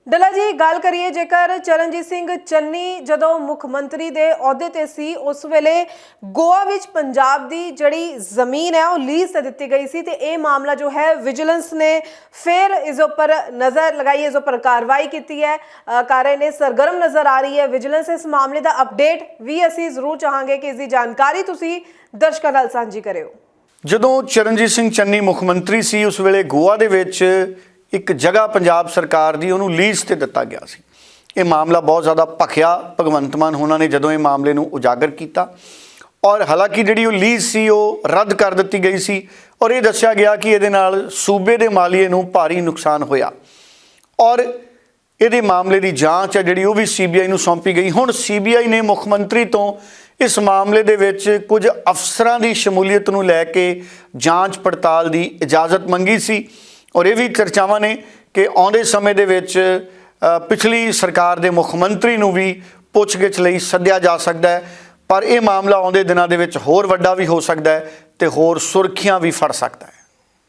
ਡੱਲਾ ਜੀ ਗੱਲ ਕਰੀਏ ਜੇਕਰ ਚਰਨਜੀਤ ਸਿੰਘ ਚੰਨੀ ਜਦੋਂ ਮੁੱਖ ਮੰਤਰੀ ਦੇ ਅਹੁਦੇ ਤੇ ਸੀ ਉਸ ਵੇਲੇ ਗੋਆ ਵਿੱਚ ਪੰਜਾਬ ਦੀ ਜਿਹੜੀ ਜ਼ਮੀਨ ਹੈ ਉਹ ਲੀਜ਼ ਤੇ ਦਿੱਤੀ ਗਈ ਸੀ ਤੇ ਇਹ ਮਾਮਲਾ ਜੋ ਹੈ ਵਿਜੀਲੈਂਸ ਨੇ ਫਿਰ ਇਸ ਉੱਪਰ ਨਜ਼ਰ ਲਗਾਈ ਇਸ ਉੱਪਰ ਕਾਰਵਾਈ ਕੀਤੀ ਹੈ। ਅ, ਕਰ ਰਹੇ ਨੇ ਸਰਗਰਮ ਨਜ਼ਰ ਆ ਰਹੀ ਹੈ। ਵਿਜੀਲੈਂਸ ਇਸ ਮਾਮਲੇ ਦਾ ਅਪਡੇਟ ਵੀ ਅਸੀਂ ਜ਼ਰੂਰ ਚਾਹਾਂਗੇ ਕਿ ਇਸ ਦੀ ਜਾਣਕਾਰੀ ਤੁਸੀਂ ਦਰਸ਼ਕਾਂ ਨਾਲ ਸਾਂਝੀ ਕਰਿਓ। ਜਦੋਂ ਚਰਨਜੀਤ ਸਿੰਘ ਚੰਨੀ ਮੁੱਖ ਮੰਤਰੀ ਸੀ, ਉਸ ਵੇਲੇ ਗੋਆ ਦੇ ਵਿੱਚ ਇੱਕ ਜਗ੍ਹਾ ਪੰਜਾਬ ਸਰਕਾਰ ਦੀ, ਉਹਨੂੰ ਲੀਜ਼ ਤੇ ਦਿੱਤਾ ਗਿਆ ਸੀ। ਇਹ ਮਾਮਲਾ ਬਹੁਤ ਜ਼ਿਆਦਾ ਭਖਿਆ, ਭਗਵੰਤ ਮਾਨ ਹੋਣਾ ਨੇ ਜਦੋਂ ਇਹ ਮਾਮਲੇ ਨੂੰ ਉਜਾਗਰ ਕੀਤਾ। ਔਰ ਹਾਲਾਂਕਿ ਜਿਹੜੀ ਉਹ ਲੀਜ਼ ਸੀ, ਉਹ ਰੱਦ ਕਰ ਦਿੱਤੀ ਗਈ ਸੀ। ਔਰ ਇਹ ਦੱਸਿਆ ਗਿਆ ਕਿ ਇਹਦੇ ਨਾਲ ਸੂਬੇ ਦੇ ਮਾਲੀਏ ਨੂੰ ਭਾਰੀ ਨੁਕਸਾਨ ਹੋਇਆ। ਔਰ ਇਹਦੇ ਮਾਮਲੇ ਦੀ ਜਾਂਚ ਹੈ, ਜਿਹੜੀ ਉਹ ਵੀ ਸੀਬੀਆਈ ਨੂੰ ਸੌਂਪੀ ਗਈ। ਹੁਣ ਸੀਬੀਆਈ ਨੇ ਮੁੱਖ ਮੰਤਰੀ ਤੋਂ ਇਸ ਮਾਮਲੇ ਦੇ ਵਿੱਚ ਕੁਝ ਅਫਸਰਾਂ ਦੀ ਸ਼ਮੂਲੀਅਤ ਨੂੰ ਲੈ ਕੇ ਜਾਂਚ ਪੜਤਾਲ ਦੀ ਇਜਾਜ਼ਤ ਮੰਗੀ ਸੀ। ਔਰ ਇਹ ਵੀ ਚਰਚਾਵਾਂ ਨੇ ਕਿ ਆਉਂਦੇ ਸਮੇਂ ਦੇ ਵਿੱਚ ਪਿਛਲੀ ਸਰਕਾਰ ਦੇ ਮੁੱਖ ਮੰਤਰੀ ਨੂੰ ਵੀ ਪੁੱਛਗਿੱਛ ਲਈ ਸੱਦਿਆ ਜਾ ਸਕਦਾ ਹੈ। ਪਰ ਇਹ ਮਾਮਲਾ ਆਉਂਦੇ ਦਿਨਾਂ ਦੇ ਵਿੱਚ ਹੋਰ ਵੱਡਾ ਵੀ ਹੋ ਸਕਦਾ ਹੈ ਤੇ ਹੋਰ ਸੁਰਖੀਆਂ ਵੀ ਫੜ ਸਕਦਾ ਹੈ।